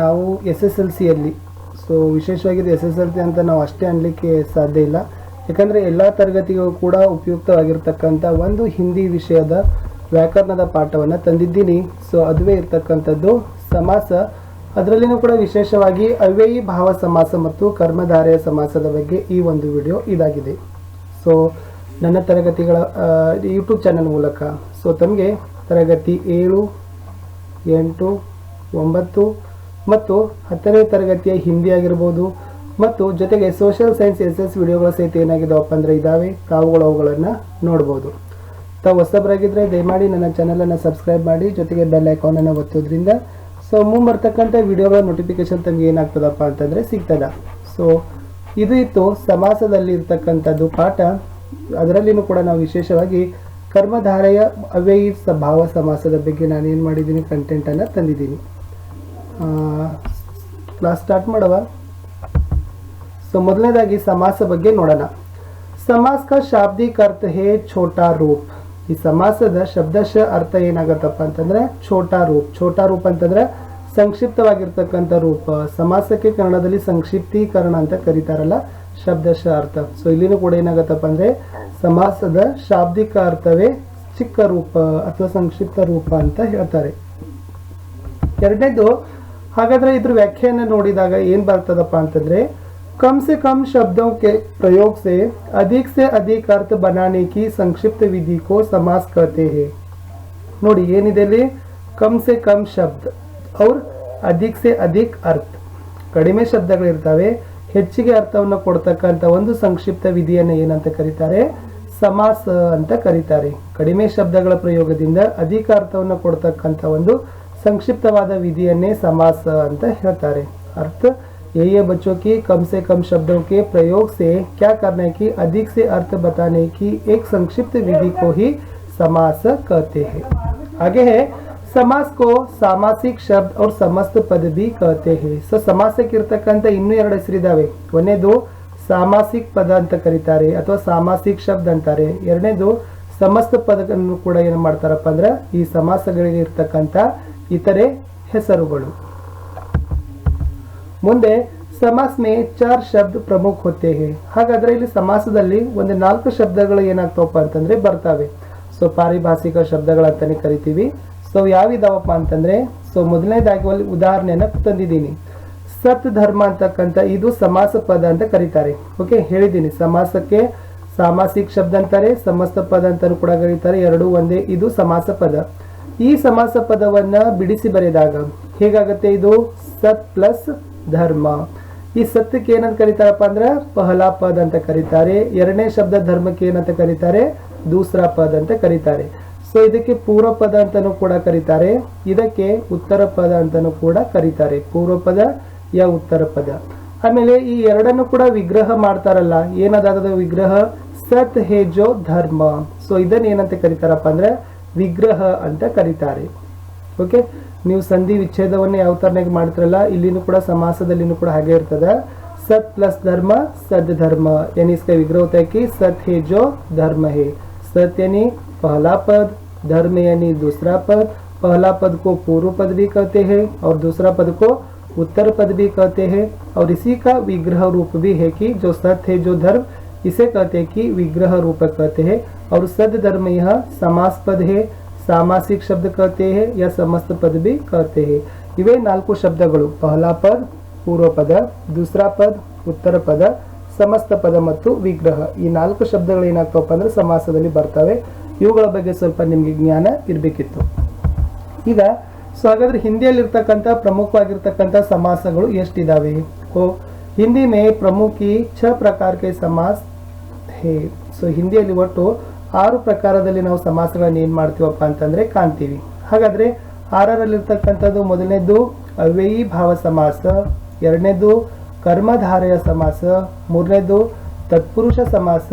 ನಾವು S S L ಸಿಯಲ್ಲಿ so ವಿಶೇಷವಾಗಿ ಎಸ್ ಎಸ್ ಎಲ್ ಸಿ ಅಂತ ನಾವು ಅಷ್ಟೇ ಅನ್ನಲಿಕ್ಕೆ ಸಾಧ್ಯ ಇಲ್ಲ. ಯಾಕಂದರೆ ಎಲ್ಲ ತರಗತಿಗೂ ಕೂಡ ಉಪಯುಕ್ತವಾಗಿರ್ತಕ್ಕಂಥ ಒಂದು ಹಿಂದಿ ವಿಷಯದ ವ್ಯಾಕರಣದ ಪಾಠವನ್ನು ತಂದಿದ್ದೀನಿ. ಸೊ ಅದುವೇ ಇರ್ತಕ್ಕಂಥದ್ದು ಸಮಾಸ. ಅದರಲ್ಲಿನೂ ಕೂಡ ವಿಶೇಷವಾಗಿ ಅವ್ಯಯಿ ಭಾವ ಸಮಾಸ ಮತ್ತು ಕರ್ಮಧಾರೆಯ ಸಮಾಸದ ಬಗ್ಗೆ ಈ ಒಂದು ವಿಡಿಯೋ ಇದಾಗಿದೆ. ಸೊ ನನ್ನ ತರಗತಿಗಳ ಯೂಟ್ಯೂಬ್ ಚಾನಲ್ ಮೂಲಕ. ಸೊ ತಮಗೆ ತರಗತಿ ಏಳು, ಎಂಟು, ಒಂಬತ್ತು ಮತ್ತು ಹತ್ತನೇ ತರಗತಿಯ ಹಿಂದಿ ಆಗಿರ್ಬೋದು ಮತ್ತು ಜೊತೆಗೆ ಸೋಷಿಯಲ್ ಸೈನ್ಸ್ ಎಸ್ ಎಸ್ ವಿಡಿಯೋಗಳ ಸಹಿತ ಏನಾಗಿದ್ದಾವಪ್ಪ ಅಂದರೆ ಇದ್ದಾವೆ ತಾವುಗಳು ಅವುಗಳನ್ನು ನೋಡ್ಬೋದು. ತಾವು ಹೊಸಬರಾಗಿದ್ದರೆ ದಯಮಾಡಿ ನನ್ನ ಚಾನಲನ್ನು ಸಬ್ಸ್ಕ್ರೈಬ್ ಮಾಡಿ, ಜೊತೆಗೆ ಬೆಲ್ ಐಕಾನನ್ನು ಒತ್ತೋದ್ರಿಂದ ಸೊ ಮುಂಬರ್ತಕ್ಕಂಥ ವಿಡಿಯೋಗಳ ನೋಟಿಫಿಕೇಶನ್ ತಮಗೆ ಏನಾಗ್ತದಪ್ಪ ಅಂತಂದರೆ ಸಿಗ್ತದ. ಸೊ ಇದು ಇತ್ತು ಸಮಾಸದಲ್ಲಿ ಇರ್ತಕ್ಕಂಥದ್ದು ಪಾಠ. ಅದರಲ್ಲಿನೂ ಕೂಡ ನಾವು ವಿಶೇಷವಾಗಿ ಕರ್ಮಧಾರೆಯ ಅವ್ಯಯಿ ಭಾವ ಸಮಾಸದ ಬಗ್ಗೆ ನಾನು ಏನು ಮಾಡಿದ್ದೀನಿ ಕಂಟೆಂಟನ್ನು ತಂದಿದ್ದೀನಿ. ಕ್ಲಾಸ್ ಸ್ಟಾರ್ಟ್ ಮಾಡುವ. ಸೊ ಮೊದಲನೇದಾಗಿ ಸಮಾಸ ಬಗ್ಗೆ ನೋಡೋಣ. ಸಮಾಸ ಶಾಬ್ದಿಕ ಅರ್ಥ ಹೇ ಛೋಟಾ ರೂಪ್. ಈ ಸಮಾಸದ ಶಬ್ದಶ ಅರ್ಥ ಏನಾಗತ್ತಪ್ಪ ಅಂತಂದ್ರೆ ಛೋಟಾ ರೂಪ್. ಛೋಟಾ ರೂಪ್ ಅಂತಂದ್ರೆ ಸಂಕ್ಷಿಪ್ತವಾಗಿರ್ತಕ್ಕಂಥ ರೂಪ. ಸಮಾಸಕ್ಕೆ ಕನ್ನಡದಲ್ಲಿ ಸಂಕ್ಷಿಪ್ತೀಕರಣ ಅಂತ ಕರೀತಾರಲ್ಲ ಶಬ್ದಶ ಅರ್ಥ. ಸೊ ಇಲ್ಲಿನೂ ಕೂಡ ಏನಾಗತ್ತಪ್ಪ ಅಂದ್ರೆ ಸಮಾಸದ ಶಾಬ್ದಿಕ ಅರ್ಥವೇ ಚಿಕ್ಕ ರೂಪ ಅಥವಾ ಸಂಕ್ಷಿಪ್ತ ರೂಪ ಅಂತ ಹೇಳ್ತಾರೆ. ಎರಡನೇದು ಹಾಗಾದ್ರೆ ಇದ್ರ ವ್ಯಾಖ್ಯಾನ ನೋಡಿದಾಗ ಏನ್ ಬರ್ತದಪ್ಪ ಅಂತಂದ್ರೆ कम से कम शब्दों के प्रयोग से अधिक से अधिक अर्थ बनाने की संक्षिप्त विधि को समास कहते हैं ನೋಡಿ ಏನಿದೆ ಇಲ್ಲಿ ಕಮ್ ಸೆ ಕಮ್ ಶಬ್ದ ಅವ್ರ ಅಧಿಕ್ ಸೆ ಅಧಿಕ್ ಅರ್ಥ ಕಡಿಮೆ ಶಬ್ದಗಳಿರ್ತವೆ ಹೆಚ್ಚಿಗೆ ಅರ್ಥವನ್ನು ಕೊಡ್ತಕ್ಕಂಥ ಒಂದು ಸಂಕ್ಷಿಪ್ತ ವಿಧಿಯನ್ನು ಏನಂತ ಕರೀತಾರೆ ಸಮಾಸ ಅಂತ ಕರೀತಾರೆ ಕಡಿಮೆ ಶಬ್ದಗಳ ಪ್ರಯೋಗದಿಂದ ಅಧಿಕ ಅರ್ಥವನ್ನು ಕೊಡ್ತಕ್ಕಂಥ ಒಂದು ಸಂಕ್ಷಿಪ್ತವಾದ ವಿಧಿಯನ್ನೇ ಸಮಾಸ ಅಂತ ಹೇಳ್ತಾರೆ ಅರ್ಥ ये ये बच्चों की कम से कम शब्दों के प्रयोग से क्या करना है कि अधिक से अर्थ बताने की एक संक्षिप्त विधि को ही समास कहते हैं आगे है समास को ಸಾಮಾಸಿಕ ಶಬ್ದ और ಸಮಸ್ತ ಪದ भी कहते हैं ಸೊ ಸಮಾಸಕ್ಕಿರ್ತಕ್ಕಂಥ ಇನ್ನೂ ಎರಡು ಹೆಸರಿದಾವೆ ಒಂದನೇದು ಸಾಮಾಸಿಕ ಪದ ಅಂತ ಕರೀತಾರೆ ಅಥವಾ ಸಾಮಾಸಿಕ ಶಬ್ದ ಅಂತಾರೆ ಎರಡನೇದು ಸಮಸ್ತ ಪದಗಳನ್ನು ಕೂಡ ಏನು ಮಾಡ್ತಾರಪ್ಪ ಅಂದ್ರೆ ಈ ಸಮಾಸಗಳಿಗೆ ಇರ್ತಕ್ಕಂಥ ಇತರೆ ಹೆಸರುಗಳು. ಮುಂದೆ ಸಮಾಸ್ ಮೇ ಚಾರ್ ಶಬ್ದ ಪ್ರಮುಖ ಹೊತ್ತೆ ಹಾಗಾದ್ರೆ ಇಲ್ಲಿ ಸಮಾಸದಲ್ಲಿ ಒಂದು ನಾಲ್ಕು ಶಬ್ದಗಳು ಏನಾಗ್ತಾವಪ್ಪ ಅಂತಂದ್ರೆ ಬರ್ತಾವೆ. ಸೊ ಪಾರಿಭಾಷಿಕ ಶಬ್ದಗಳಂತಾನೆ ಕರಿತೀವಿ. ಸೊ ಯಾವಿದಾವಪ್ಪ ಅಂತಂದ್ರೆ, ಸೊ ಮೊದಲನೇದಾಗಿ ಅಲ್ಲಿ ಉದಾಹರಣೆಯನ್ನ ತಂದಿದ್ದೀನಿ. ಸತ್ ಧರ್ಮ ಅಂತಕ್ಕಂಥ ಇದು ಸಮಾಸ ಪದ ಅಂತ ಕರೀತಾರೆ. ಓಕೆ, ಹೇಳಿದ್ದೀನಿ. ಸಮಾಸಕ್ಕೆ ಸಾಮಾಸಿಕ ಶಬ್ದ ಅಂತಾರೆ, ಸಮಸ್ತ ಪದ ಅಂತಾನು ಕೂಡ ಕರೀತಾರೆ. ಎರಡು ಒಂದೇ, ಇದು ಸಮಾಸ ಪದ. ಈ ಸಮಾಸ ಪದವನ್ನ ಬಿಡಿಸಿ ಬರೆದಾಗ ಹೇಗಾಗತ್ತೆ ಇದು? ಸತ್ ಪ್ಲಸ್ ಧರ್ಮ. ಈ ಸತ್ಯಕ್ಕೆ ಏನಂತ ಕರೀತಾರಪ್ಪ ಅಂದ್ರೆ ಪಹಲಾ ಪದ ಅಂತ ಕರೀತಾರೆ, ಎರಡನೇ ಶಬ್ದ ಧರ್ಮಕ್ಕೆ ಏನಂತ ಕರೀತಾರೆ? ದೂಸರಾ ಪದ ಅಂತ ಕರೀತಾರೆ. ಸೊ ಇದಕ್ಕೆ ಪೂರ್ವ ಪದ ಅಂತಾನೂ ಕೂಡ ಕರೀತಾರೆ, ಇದಕ್ಕೆ ಉತ್ತರ ಪದ ಅಂತಾನೂ ಕೂಡ ಕರೀತಾರೆ. ಪೂರ್ವ ಪದ, ಯಾ ಉತ್ತರ ಪದ. ಆಮೇಲೆ ಈ ಎರಡನ್ನು ಕೂಡ ವಿಗ್ರಹ ಮಾಡ್ತಾರಲ್ಲ ಏನದಾದ ವಿಗ್ರಹ? ಸತ್ ಹೇಜೋ ಧರ್ಮ. ಸೊ ಇದನ್ನ ಏನಂತ ಕರೀತಾರಪ್ಪ ಅಂದ್ರೆ ವಿಗ್ರಹ ಅಂತ ಕರೀತಾರೆ ಓಕೆ ನೀವು ಸಂಧಿ ವಿಚ್ಛೇದವನ್ನು ಯಾವ ತರನಾಗಿ ಮಾಡ್ತಿರಲ್ಲ ಇಲ್ಲಿನೂ ಕೂಡ ಸಮಾಸದಲ್ಲಿನೂ ಕೂಡ ಹಾಗೆ ಇರ್ತದ ಸತ್ ಪ್ಲಸ್ धर्म सद धर्म यानी इसका विग्रह होता है कि सत है जो धर्म है सत यानी पहला पद धर्म यानी दूसरा पद पहला पद को पूर्व पद भी कहते हैं और दूसरा पद को उत्तर पद भी कहते हैं और इसी का विग्रह रूप भी है कि जो सत है जो धर्म इसे कहते हैं कि विग्रह रूप कहते हैं और सद धर्म यह समास पद है ಸಾಮಾಸಿಕ ಶಬ್ದ कहते हैं या समस्त पद भी कहते हैं ಇವೇ ನಾಲ್ಕು ಶಬ್ದಗಳು ಪಹಲಾ ಪದ ಪೂರ್ವ ಪದ ದೂಸರಾ ಪದ ಉತ್ತರ ಪದ ಸಮಸ್ತ ಪದ ಮತ್ತು ವಿಗ್ರಹ ಈ ನಾಲ್ಕು ಶಬ್ದಗಳು ಏನಾಗ್ತವಪ್ಪ ಅಂದ್ರೆ ಸಮಾಸದಲ್ಲಿ ಬರ್ತವೆ ಇವುಗಳ ಬಗ್ಗೆ ಸ್ವಲ್ಪ ನಿಮಗೆ ಜ್ಞಾನ ಇರಬೇಕಿತ್ತು ಈಗ ಸೊ ಹಾಗಾದ್ರೆ ಹಿಂದಿಯಲ್ಲಿರ್ತಕ್ಕಂಥ ಪ್ರಮುಖವಾಗಿರ್ತಕ್ಕಂಥ ಸಮಾಸಗಳು ಎಷ್ಟಿದಾವೆ ಓ ಹಿಂದಿ ಮೇ ಪ್ರಮುಖಿ ಛ ಪ್ರಕಾರಕ್ಕೆ ಸಮಾಸ್ ಹೇ, ಸೊ ಹಿಂದಿಯಲ್ಲಿ ಒಟ್ಟು ಆರು ಪ್ರಕಾರದಲ್ಲಿ ನಾವು ಸಮಾಸಗಳನ್ನು ಏನು ಮಾಡ್ತೀವಪ್ಪ ಅಂತಂದ್ರೆ ಕಾಣ್ತೀವಿ. ಹಾಗಾದ್ರೆ ಆರರಲ್ಲಿರ್ತಕ್ಕಂಥದ್ದು ಮೊದಲನೇದು ಅವ್ಯಯಿ ಭಾವ ಸಮಾಸ, ಎರಡನೇದು ಕರ್ಮಧಾರೆಯ ಸಮಾಸ, ಮೂರನೇದು ತತ್ಪುರುಷ ಸಮಾಸ,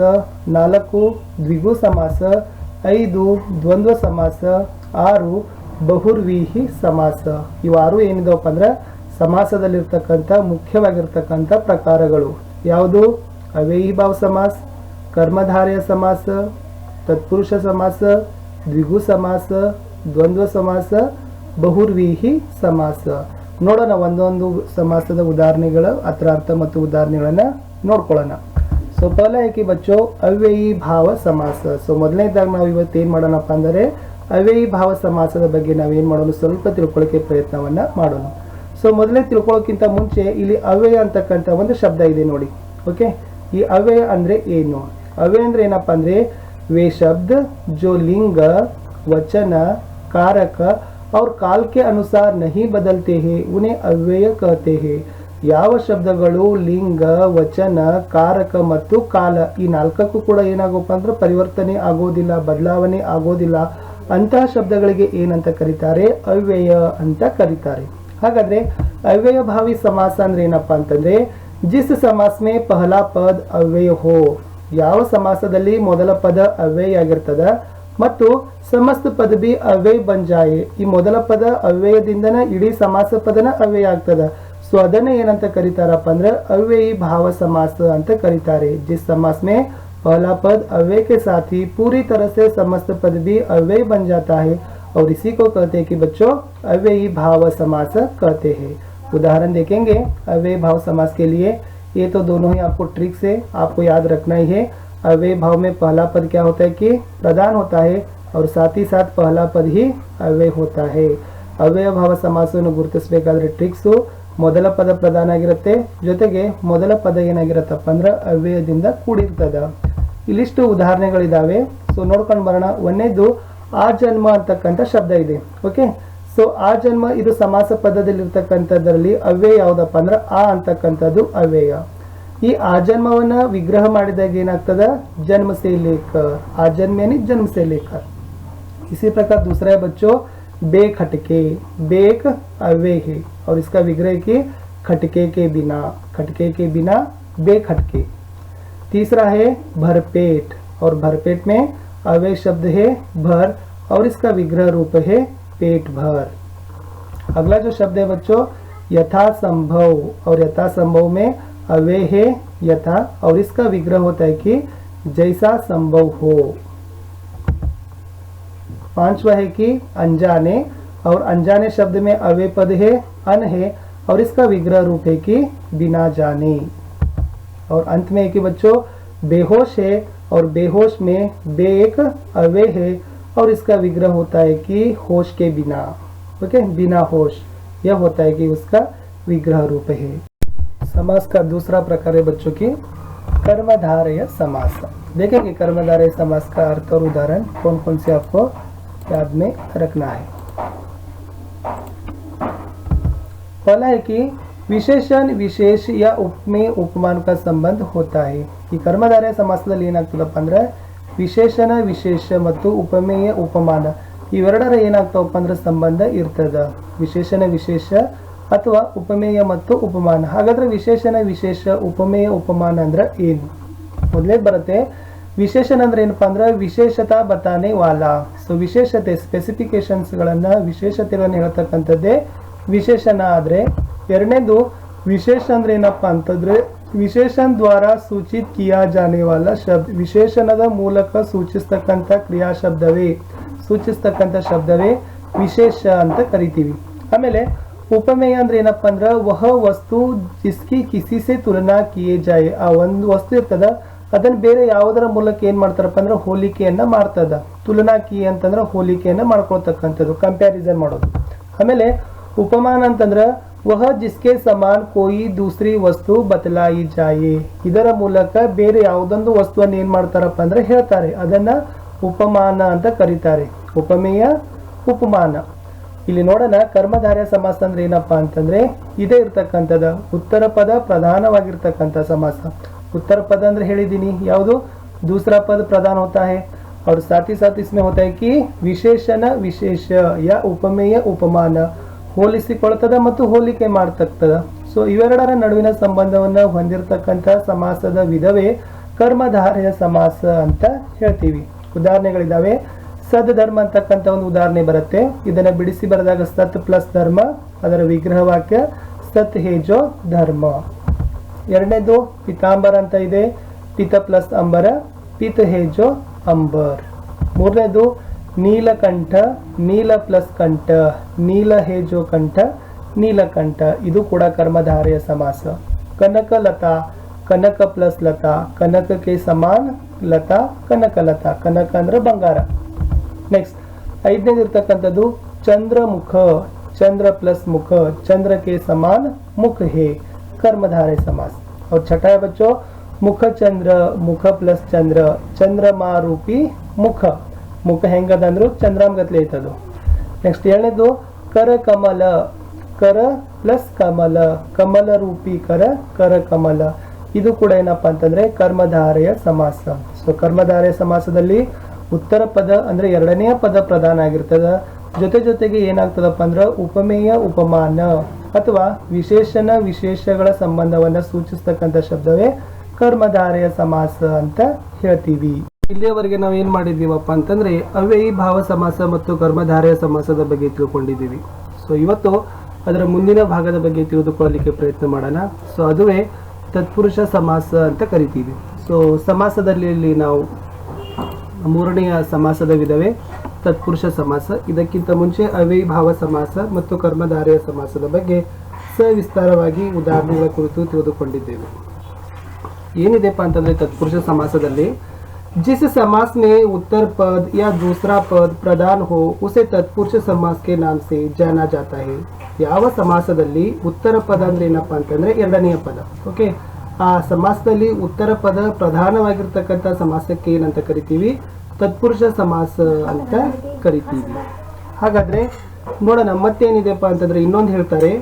ನಾಲ್ಕು ದ್ವಿಗು ಸಮಾಸ, ಐದು ದ್ವಂದ್ವ ಸಮಾಸ, ಆರು ಬಹುರ್ವೀಹಿ ಸಮಾಸ. ಇವು ಆರು ಅಂದ್ರೆ ಸಮಾಸದಲ್ಲಿರ್ತಕ್ಕಂಥ ಮುಖ್ಯವಾಗಿರ್ತಕ್ಕಂಥ ಪ್ರಕಾರಗಳು. ಯಾವುದು? ಅವ್ಯಯಿ ಭಾವ ಸಮಾಸ ಕರ್ಮಧಾರ್ಯ ಸಮಾಸ, ತತ್ಪುರುಷ ಸಮಾಸ, ದ್ವಿಗು ಸಮಾಸ, ದ್ವಂದ್ವ ಸಮಾಸ, ಬಹುರ್ವೀಹಿ ಸಮಾಸ. ನೋಡೋಣ ಒಂದೊಂದು ಸಮಾಸದ ಉದಾಹರಣೆಗಳ ಅತ್ರಾರ್ಥ ಮತ್ತು ಉದಾಹರಣೆಗಳನ್ನು ನೋಡ್ಕೊಳ್ಳೋಣ. ಸೊ ಪಹಲ ಬಚ್ಚೋ ಅವ್ಯಯಿ ಭಾವ ಸಮಾಸ. ಸೊ, ಮೊದಲನೇದಾಗ ನಾವು ಇವತ್ತು ಏನು ಮಾಡೋಣಪ್ಪ ಅಂದರೆ, ಅವ್ಯಯಿ ಭಾವ ಸಮಾಸದ ಬಗ್ಗೆ ನಾವೇನು ಮಾಡೋಣ? ಸ್ವಲ್ಪ ತಿಳ್ಕೊಳ್ಳೋಕೆ ಪ್ರಯತ್ನವನ್ನು ಮಾಡೋಣ. ಸೊ, ಮೊದಲೇ ತಿಳ್ಕೊಳ್ಳೋಕ್ಕಿಂತ ಮುಂಚೆ ಇಲ್ಲಿ ಅವ್ಯಯ ಅಂತಕ್ಕಂಥ ಒಂದು ಶಬ್ದ ಇದೆ ನೋಡಿ. ಓಕೆ? ಈ ಅವ್ಯಯ ಅಂದರೆ ಏನು? ಅವ್ಯಯ ಅಂದ್ರೆ ಏನಪ್ಪ ಅಂದ್ರೆ वे शब्द जो लिंग वचन कारक और काल के अनुसार नहीं बदलते हैं उन्हें ಅವ್ಯಯ कहते हैं ಯಾವ ಶಬ್ದಗಳು ಲಿಂಗ ವಚನ ಕಾರಕ ಮತ್ತು ಕಾಲ ಈ ನಾಲ್ಕಕ್ಕೂ ಕೂಡ ಏನಾಗಪ್ಪ ಅಂದ್ರೆ ಪರಿವರ್ತನೆ ಆಗೋದಿಲ್ಲ ಬದಲಾವಣೆ ಆಗೋದಿಲ್ಲ ಅಂತಹ ಶಬ್ದಗಳಿಗೆ ಏನಂತ ಕರೀತಾರೆ ಅವ್ಯಯ ಅಂತ ಕರೀತಾರೆ ಹಾಗಾದ್ರೆ ಅವ್ಯಯ ಭಾವಿ ಸಮಾಸ ಅಂದ್ರೆ ಏನಪ್ಪಾ ಅಂತಂದ್ರೆ ಜಿಸ್ ಸಮಾಸ್ ಮೇ ಪಹಲಾ ಪದ್ ಅವ್ಯಯ ಹೋ ಯಾವ ಸಮಾಸದಲ್ಲಿ ಮೊದಲ ಪದ ಅವ್ಯಯ ಆಗಿರ್ತದ ಮತ್ತು ಸಮಸ್ತ ಪದ ಬಿ ಅವ್ಯಯ ಬಂಜಾಯೆ ಈ ಮೊದಲ ಪದ ಅವ್ಯಯದಿಂದನ ಇಡೀ ಸಮಾಸ ಪದನ ಅವ್ಯಯ ಆಗ್ತದ ಸೊ ಅದನ್ನ ಏನಂತ ಕರೀತಾರಪ್ಪ ಅಂದ್ರೆ ಅವ್ಯಯಿ ಭಾವ समास ಅಂತ ಕರೀತಾರೆ जिस समास में पहला पद अव्यय के साथ ही पूरी तरह से समस्त पद भी अव्यय बन जाता है और इसी को कहते हैं कि बच्चों अव्ययी भाव समास कहते हैं उदाहरण देखेंगे अव्यय भाव समास के लिए ये तो दोनों ही आपको ट्रिक से आपको याद रखना ही है अव्यय भाव में पहला पद क्या होता है कि प्रधान होता है और साथ ही साथ पहला पद ही ಅವ್ಯಯ होता है ಅವ್ಯಯ ಭಾವ ಸಮಾಸವನ್ನು ಗುರುತಿಸಬೇಕಾದ್ರೆ ಟ್ರಿಕ್ಸು ಮೊದಲ ಪದ ಪ್ರಧಾನ ಆಗಿರುತ್ತೆ ಜೊತೆಗೆ ಮೊದಲ ಪದ ಏನಾಗಿರತ್ತಪ್ಪ ಅಂದ್ರೆ ಅವ್ಯಯದಿಂದ ಕೂಡಿರ್ತದ ಇಲ್ಲಿಷ್ಟು ಉದಾಹರಣೆಗಳಿದಾವೆ ಸೊ ನೋಡ್ಕೊಂಡು ಬರೋಣ ಒಂದೇದು ಆ ಜನ್ಮ ಅಂತಕ್ಕಂಥ ಶಬ್ದ ಇದೆ ಓಕೆ ಸೊ ಆ ಜನ್ಮ ಇದು ಸಮಾಸ ಪದದಲ್ಲಿರ್ತಕ್ಕಂಥದ್ರಲ್ಲಿ ಅವ್ಯಯ ಯಾವ್ದಪ್ಪ ಅಂದ್ರೆ ಆ ಅಂತಕ್ಕಂಥದ್ದು ಅವ್ಯಯ ಈ ಆಜನ್ಮವನ್ನ ವಿಗ್ರಹ ಮಾಡಿದಾಗ ಏನಾಗ್ತದ जन्म से लेकर आजन्म यानी जन्म से लेकर इसी प्रकार दूसरा है बच्चों बेखटके बेक अव्यय है और इसका विग्रह की खटके के बिना खटके के बिना बेखटके तीसरा है भरपेट और भरपेट में अव्यय शब्द है भर और इसका विग्रह रूप है पेट भर। अगला जो शब्द है बच्चों यथा संभव और यथा संभव में अवे है यथा, और इसका विग्रह होता है कि जैसा संभव हो। पांचवा है कि अनजाने, और अनजाने शब्द में अवे पद है, अन है, और इसका विग्रह रूप है कि बिना जाने। और अंत में है कि बच्चों, बेहोश है, और बेहोश में बे एक अव्यय है और इसका विग्रह होता है कि होश के बिना, ओके? बिना होश। यह होता है कि उसका विग्रह रूप है। समास का दूसरा प्रकार है बच्चों की कर्मधार या समास देखेंगे या समास का अर्थ और उदाहरण कौन कौन से आपको याद में रखना है। पहला है कि विशेषण, विशेष या उपमेय उपमान का संबंध होता है की कर्मधारय समासला लेना तुला ವಿಶೇಷಣ ವಿಶೇಷ ಮತ್ತು ಉಪಮೇಯ ಉಪಮಾನ. ಇವೆರಡರ ಏನಾಗ್ತಾವಪ್ಪ ಅಂದ್ರೆ ಸಂಬಂಧ ಇರ್ತದ. ವಿಶೇಷಣ ವಿಶೇಷ ಅಥವಾ ಉಪಮೇಯ ಮತ್ತು ಉಪಮಾನ. ಹಾಗಾದ್ರೆ ವಿಶೇಷಣ ವಿಶೇಷ, ಉಪಮೇಯ ಉಪಮಾನ ಅಂದ್ರೆ ಏನು? ಮೊದಲೇ ಬರುತ್ತೆ. ವಿಶೇಷಣ ಅಂದ್ರೆ ಏನಪ್ಪಾ ಅಂದ್ರೆ ವಿಶೇಷತಾ ಬತಾನೆ ವಾಲ. ಸೊ ವಿಶೇಷತೆ ಸ್ಪೆಸಿಫಿಕೇಶನ್ಸ್ಗಳನ್ನ ವಿಶೇಷತೆಗಳನ್ನ ಹೇಳ್ತಕ್ಕಂಥದ್ದೇ ವಿಶೇಷಣ ಆದ್ರೆ ಎರಡನೇದು ವಿಶೇಷ ಅಂದ್ರೆ ಏನಪ್ಪಾ ಅಂತಂದ್ರೆ ವಿಶೇಷಣ ದ್ವಾರ ಸೂಚಿತ್ ಕಿಯಾ ಜಾನೆ ವಾಲ ಶಬ್ದ ವಿಶೇಷಣದ ಮೂಲಕ ಸೂಚಿಸ್ತಕ್ಕಂಥ ಕ್ರಿಯಾ ಶಬ್ದವೇ? ಸೂಚಿಸ್ತಕ್ಕಂಥ ಶಬ್ದವೇ? ವಿಶೇಷ ಅಂತ ಕರಿತೀವಿ. ಆಮೇಲೆ ಉಪಮೇಯ ಅಂದ್ರೆ ಏನಪ್ಪಾ ಅಂದ್ರೆ, ವಹ ವಸ್ತು ಜಿಸ್ಕಿ ಕಿಸಿ ಸೆ ತುಲನಾ ಕಿಯೇ ಜಾಯೆ. ಆ ಒಂದು ವಸ್ತು ಇರ್ತದ ಅದನ್ನ ಬೇರೆ ಯಾವುದರ ಮೂಲಕ ಏನ್ ಮಾಡ್ತಾರಪ್ಪ ಅಂದ್ರೆ ಹೋಲಿಕೆಯನ್ನ ಮಾಡ್ತದ. ತುಲನಾ ಕಿ ಅಂತಂದ್ರೆ ಹೋಲಿಕೆಯನ್ನ ಮಾಡ್ಕೊಳ್ತಕ್ಕಂಥದ್ದು ಕಂಪ್ಯಾರಿಸನ್ ಮಾಡೋದು. ಆಮೇಲೆ ಉಪಮಾನ ಅಂತಂದ್ರ ವಹ ಜಿಸ್ಕೆ ಸಮಾನ್ ಕೋಯಿ ದೂಸರಿ ವಸ್ತು ಬದಲಾಯಿ ಜಾಯೆ ಇದರ ಮೂಲಕ ಬೇರೆ ಯಾವುದೊಂದು ವಸ್ತುವನ್ನು ಏನ್ ಮಾಡ್ತಾರಪ್ಪ ಅಂದ್ರೆ ಹೇಳ್ತಾರೆ ಅದನ್ನ ಉಪಮಾನ ಅಂತ ಕರೀತಾರೆ ಉಪಮೇಯ ಉಪಮಾನ ಇಲ್ಲಿ ನೋಡೋಣ ಕರ್ಮಧಾರ್ಯ ಸಮಾಸ ಅಂದ್ರೆ ಏನಪ್ಪಾ ಅಂತಂದ್ರೆ ಇದೇ ಇರ್ತಕ್ಕಂಥದ ಉತ್ತರ ಪದ ಪ್ರಧಾನವಾಗಿರ್ತಕ್ಕಂಥ ಸಮಾಸ उत्तर पद ಅಂದ್ರೆ ಹೇಳಿದೀನಿ ಯಾವುದು दूसरा पद प्रधान होता है और साथ ही साथ इसमें होता है कि ವಿಶೇಷಣ ವಿಶೇಷ या ಉಪಮೇಯ ಉಪಮಾನ ಹೋಲಿಸಿಕೊಳ್ತದ ಮತ್ತು ಹೋಲಿಕೆ ಮಾಡ್ತಕ್ಕದ ಸೊ ಇವೆರಡರ ನಡುವಿನ ಸಂಬಂಧವನ್ನ ಹೊಂದಿರತಕ್ಕಂಥ ಸಮಾಸದ ವಿಧವೇ ಕರ್ಮಧಾರಯ ಸಮಾಸ ಅಂತ ಹೇಳ್ತೀವಿ. ಉದಾಹರಣೆಗಳಿದಾವೆ. ಸದ್ ಧರ್ಮ ಅಂತಕ್ಕಂಥ ಒಂದು ಉದಾಹರಣೆ ಬರುತ್ತೆ. ಇದನ್ನ ಬಿಡಿಸಿ ಬರೆದಾಗ ಸತ್ ಪ್ಲಸ್ ಧರ್ಮ, ಅದರ ವಿಗ್ರಹ ವಾಕ್ಯ ಸತ್ ಹೇಜೋ ಧರ್ಮ. ಎರಡನೇದು ಪಿತಾಂಬರ ಅಂತ ಇದೆ. ಪಿತ ಪ್ಲಸ್ ಅಂಬರ, ಪಿತ ಹೇಜೋ ಅಂಬರ್. ಮೂರನೇದು ನೀಲಕಂಠ ನೀಲ ಪ್ಲಸ್ ಕಂಠ ನೀಲ ಹೇಜೋ ಕಂಠ ನೀಲಕಂಠ ಇದು ಕೂಡ ಕರ್ಮಧಾರೆಯ ಸಮಾಸ ಕನಕಲತಾ ಕನಕ ಪ್ಲಸ್ ಲತಾ ಕನಕಕ್ಕೆ ಸಮಾನ್ ಲತಾ ಕನಕಲತಾ ಕನಕ ಅಂದ್ರೆ ಬಂಗಾರ ನೆಕ್ಸ್ಟ್ ಐದನೇದು ಇರ್ತಕ್ಕಂಥದ್ದು ಚಂದ್ರಮುಖ ಚಂದ್ರ ಪ್ಲಸ್ ಮುಖ ಚಂದ್ರಕ್ಕೆ ಸಮಾನ್ ಮುಖ ಹೇ कर्मधारय समास और छठा है बच्चों मुख चंद्र ಮುಖ ಪ್ಲಸ್ ಚಂದ್ರ ಚಂದ್ರಮಾ ರೂಪಿ ಮುಖ ಮುಖ ಹೆಂಗದಂದ್ರು ಚಂದ್ರಾಮ್ ಗತ್ಲೆ ಐತದು. ನೆಕ್ಸ್ಟ್ ಏಳನೇದು, ಕರ ಕಮಲ, ಕರ ಪ್ಲಸ್ ಕಮಲ ಕಮಲ ರೂಪಿ ಕರ ಕರ ಕಮಲ. ಇದು ಕೂಡ ಏನಪ್ಪಾ ಅಂತಂದ್ರೆ ಕರ್ಮಧಾರೆಯ ಸಮಾಸ. ಸೊ ಕರ್ಮಧಾರೆಯ ಸಮಾಸದಲ್ಲಿ ಉತ್ತರ ಪದ ಅಂದ್ರೆ ಎರಡನೆಯ ಪದ ಪ್ರಧಾನ ಆಗಿರ್ತದ. ಜೊತೆ ಜೊತೆಗೆ ಏನಾಗ್ತದಪ್ಪ ಅಂದ್ರೆ ಉಪಮೇಯ, ಉಪಮಾನ ಅಥವಾ ವಿಶೇಷನ ವಿಶೇಷಗಳ ಸಂಬಂಧವನ್ನ ಸೂಚಿಸ್ತಕ್ಕಂಥ ಶಬ್ದವೇ ಕರ್ಮಧಾರೆಯ ಸಮಾಸ ಅಂತ ಹೇಳ್ತೀವಿ. ಇಲ್ಲಿಯವರೆಗೆ ನಾವು ಏನು ಮಾಡಿದ್ದೀವಪ್ಪ ಅಂತಂದರೆ ಅವ್ಯಯಿ ಭಾವ ಸಮಾಸ ಮತ್ತು ಕರ್ಮಧಾರೆಯ ಸಮಾಸದ ಬಗ್ಗೆ ತಿಳ್ಕೊಂಡಿದ್ದೀವಿ. ಸೊ ಇವತ್ತು ಅದರ ಮುಂದಿನ ಭಾಗದ ಬಗ್ಗೆ ತಿಳಿದುಕೊಳ್ಳಲಿಕ್ಕೆ ಪ್ರಯತ್ನ ಮಾಡೋಣ. ಸೊ ಅದುವೇ ತತ್ಪುರುಷ ಸಮಾಸ ಅಂತ ಕರಿತೀವಿ. ಸೊ ಸಮಾಸದಲ್ಲಿ ನಾವು ಮೂರನೆಯ ಸಮಾಸದ ವಿಧವೇ ತತ್ಪುರುಷ ಸಮಾಸ. ಇದಕ್ಕಿಂತ ಮುಂಚೆ ಅವ್ಯಯಿ ಭಾವ ಸಮಾಸ ಮತ್ತು ಕರ್ಮಧಾರೆಯ ಸಮಾಸದ ಬಗ್ಗೆ ಸವಿಸ್ತಾರವಾಗಿ ಉದಾಹರಣೆಗಳ ಕುರಿತು ತಿಳಿದುಕೊಂಡಿದ್ದೇವೆ. ಏನಿದೆಪ್ಪ ಅಂತಂದ್ರೆ ತತ್ಪುರುಷ ಸಮಾಸದಲ್ಲಿ जिस समास में उत्तर पद या दूसरा पद प्रधान हो उसे तत्पुरुष समास के नाम से जाना जाता है ಯಾವ ಸಮಾಸದಲ್ಲಿ ಉತ್ತರ ಪದ ಅಂದ್ರೆ ಏನಪ್ಪ ಅಂತಂದ್ರೆ ಎರಡನೆಯ ಪದ ಓಕೆ ಆ ಸಮಾಸದಲ್ಲಿ ಉತ್ತರ ಪದ ಪ್ರಧಾನವಾಗಿರ್ತಕ್ಕಂಥ ಸಮಾಸಕ್ಕೆ ಏನಂತ ಕರಿತೀವಿ ತತ್ಪುರುಷ ಸಮಾಸ ಅಂತ ಕರಿತೀವಿ ಹಾಗಾದ್ರೆ ನೋಡೋಣ ಮತ್ತೇನಿದೆಪ್ಪ ಅಂತಂದ್ರೆ ಇನ್ನೊಂದು ಹೇಳ್ತಾರೆ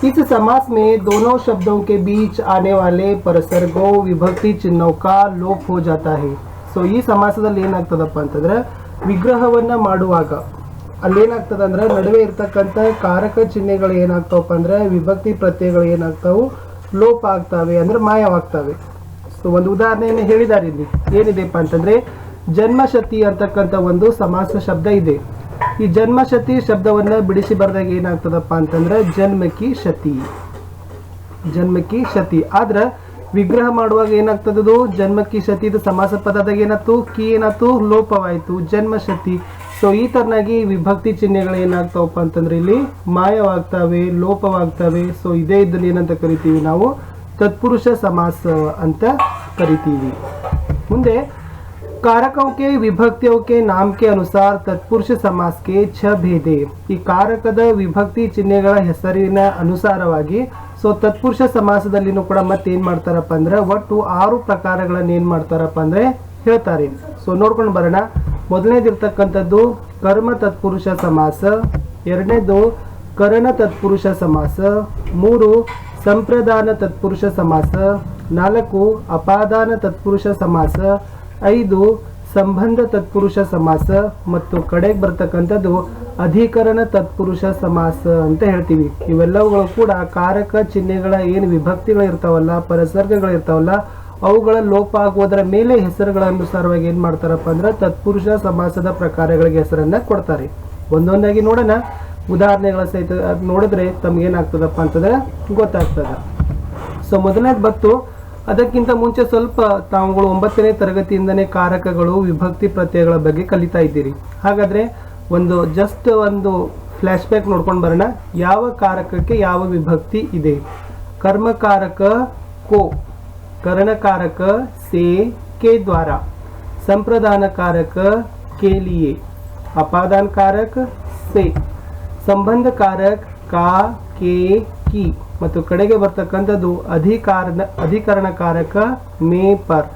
इस समास में दोनों शब्दों के बीच आने वाले परसर्गो विभक्ति चिन्हों का लोप हो जाता है ಸೊ ಈ ಸಮಾಸದಲ್ಲಿ ಏನಾಗ್ತದಪ್ಪ ಅಂತಂದ್ರೆ, ವಿಗ್ರಹವನ್ನ ಮಾಡುವಾಗ, ಅಲ್ಲೇನಾಗ್ತದ ಅಂದ್ರೆ, ನಡುವೆ ಇರ್ತಕ್ಕಂಥ ಕಾರಕ ಚಿಹ್ನೆಗಳು ಏನಾಗ್ತಾವಪ್ಪ ಅಂದ್ರೆ, ವಿಭಕ್ತಿ ಪ್ರತ್ಯಯಗಳು ಏನಾಗ್ತಾವು? ಲೋಪ ಆಗ್ತಾವೆ, ಅಂದ್ರೆ ಮಾಯವಾಗ್ತಾವೆ. ಸೊ ಒಂದು ಉದಾಹರಣೆಯನ್ನು ಹೇಳಿದ್ದಾರೆ ಇಲ್ಲಿ. ಏನಿದೆಪ್ಪ ಅಂತಂದ್ರೆ, ಜನ್ಮಶತಿ ಅಂತಕ್ಕಂಥ ಒಂದು ಸಮಾಸ ಶಬ್ದ ಇದೆ. ಈ ಜನ್ಮಶತಿ ಶಬ್ದವನ್ನ ಬಿಡಿಸಿ ಬರೆದಾಗ ಏನಾಗ್ತದಪ್ಪ ಅಂತಂದ್ರೆ, ಜನ್ಮಕಿ ಶತಿ. ಜನ್ಮಕಿ ಶತಿ. ಆದ್ರ ವಿಗ್ರಹ ಮಾಡುವಾಗ ಏನಾಗ್ತದದು ಜನ್ಮಕ್ಕಿ ಶತಿದು ಸಮಾಸ ಪದದಾಗ ಏನಾಯ್ತು? ಕಿ ಏನಾಯ್ತು? ಲೋಪವಾಯಿತು. ಜನ್ಮ ಶತಿ. ಸೊ ಈ ತರನಾಗಿ ವಿಭಕ್ತಿ ಚಿಹ್ನೆಗಳು ಏನಾಗ್ತಾವಪ್ಪ ಅಂತಂದ್ರೆ ಇಲ್ಲಿ ಮಾಯವಾಗ್ತವೆ, ಲೋಪವಾಗ್ತವೆ. ಸೊ ಇದೇ ಇದ್ದಲ್ಲಿ ಏನಂತ ಕರಿತೀವಿ ನಾವು? ತತ್ಪುರುಷ ಸಮಾಸ ಅಂತ ಕರಿತೀವಿ. ಮುಂದೆ ಕಾರಕವಕ್ಕೆ ವಿಭಕ್ತಿಯವಕ್ಕೆ ನಾಮಕೆ ಅನುಸಾರ ತತ್ಪುರುಷ ಸಮಾಸಕ್ಕೆ ಛ ಭೇದೆ. ಈ ಕಾರಕದ ವಿಭಕ್ತಿ ಚಿಹ್ನೆಗಳ ಹೆಸರಿನ ಅನುಸಾರವಾಗಿ ಸೊ ತತ್ಪುರುಷ ಸಮಾಸದಲ್ಲಿನೂ ಕೂಡ ಮತ್ತೆ ಏನ್ ಮಾಡ್ತಾರಪ್ಪ ಅಂದ್ರೆ ಒಟ್ಟು ಆರು ಪ್ರಕಾರಗಳನ್ನ ಏನು ಮಾಡ್ತಾರಪ್ಪ ಅಂದ್ರೆ ಹೇಳ್ತಾರೆ. ಸೊ ನೋಡ್ಕೊಂಡು ಬರೋಣ. ಮೊದಲನೇದಿರ್ತಕ್ಕಂಥದ್ದು ಕರ್ಮ ತತ್ಪುರುಷ ಸಮಾಸ. ಎರಡನೇದು ಕರಣ ತತ್ಪುರುಷ ಸಮಾಸ. ಮೂರು ಸಂಪ್ರದಾನ ತತ್ಪುರುಷ ಸಮಾಸ. ನಾಲ್ಕು ಅಪಾದಾನ ತತ್ಪುರುಷ ಸಮಾಸ. ಐದು ಸಂಬಂಧ ತತ್ಪುರುಷ ಸಮಾಸ. ಮತ್ತು ಕಡೆಗೆ ಬರ್ತಕ್ಕಂಥದ್ದು ಅಧಿಕರಣ ತತ್ಪುರುಷ ಸಮಾಸ ಅಂತ ಹೇಳ್ತೀವಿ. ಇವೆಲ್ಲವುಗಳು ಕೂಡ ಕಾರಕ ಚಿಹ್ನೆಗಳ ಏನು ವಿಭಕ್ತಿಗಳು ಇರ್ತಾವಲ್ಲ ಪರಸರ್ಗಗಳು ಇರ್ತಾವಲ್ಲ ಅವುಗಳ ಲೋಪ ಆಗುವುದರ ಮೇಲೆ ಹೆಸರುಗಳ ಅನುಸಾರವಾಗಿ ಏನ್ ಮಾಡ್ತಾರಪ್ಪ ಅಂದ್ರೆ ತತ್ಪುರುಷ ಸಮಾಸದ ಪ್ರಕಾರಗಳಿಗೆ ಹೆಸರನ್ನ ಕೊಡ್ತಾರೆ. ಒಂದೊಂದಾಗಿ ನೋಡೋಣ. ಉದಾಹರಣೆಗಳ ಸಹಿತ ನೋಡಿದ್ರೆ ತಮ್ಗೆ ಏನಾಗ್ತದಪ್ಪ ಅಂತಂದ್ರೆ ಗೊತ್ತಾಗ್ತದ. ಸೊ ಮೊದಲನೇದು ಬತ್ತು ಅದಕ್ಕಿಂತ ಮುಂಚೆ ಸ್ವಲ್ಪ ತಾವುಗಳು ಒಂಬತ್ತನೇ ತರಗತಿಯಿಂದನೇ ಕಾರಕಗಳು ವಿಭಕ್ತಿ ಪ್ರತ್ಯಯಗಳ ಬಗ್ಗೆ ಕಲಿತಾ ಇದ್ದೀರಿ. ಹಾಗಾದ್ರೆ ಒಂದು ಜಸ್ಟ್ ಒಂದು ಫ್ಲ್ಯಾಶ್ ಬ್ಯಾಕ್ ನೋಡ್ಕೊಂಡು ಬರೋಣ. ಯಾವ ಕಾರಕಕ್ಕೆ ಯಾವ ವಿಭಕ್ತಿ ಇದೆ? ಕರ್ಮಕಾರಕ ಕೋ, ಕರ್ಣಕಾರಕ ಸೇ, ಕೆ ದ್ವಾರ. ಸಂಪ್ರದಾನಕಾರಕ ಕೆ ಅಪಾದಾನ ಅಪಾದಾನಕಾರಕ ಸೇ. ಸಂಬಂಧಕಾರಕ ಕಾ, ಕೆ, ಕಿ. ಮತ್ತು ಕಡೆಗೆ ಬರ್ತಕ್ಕಂಥದ್ದು ಅಧಿಕಾರನ, ಅಧಿಕರಣಕಾರಕ ಮೇ ಪರ್.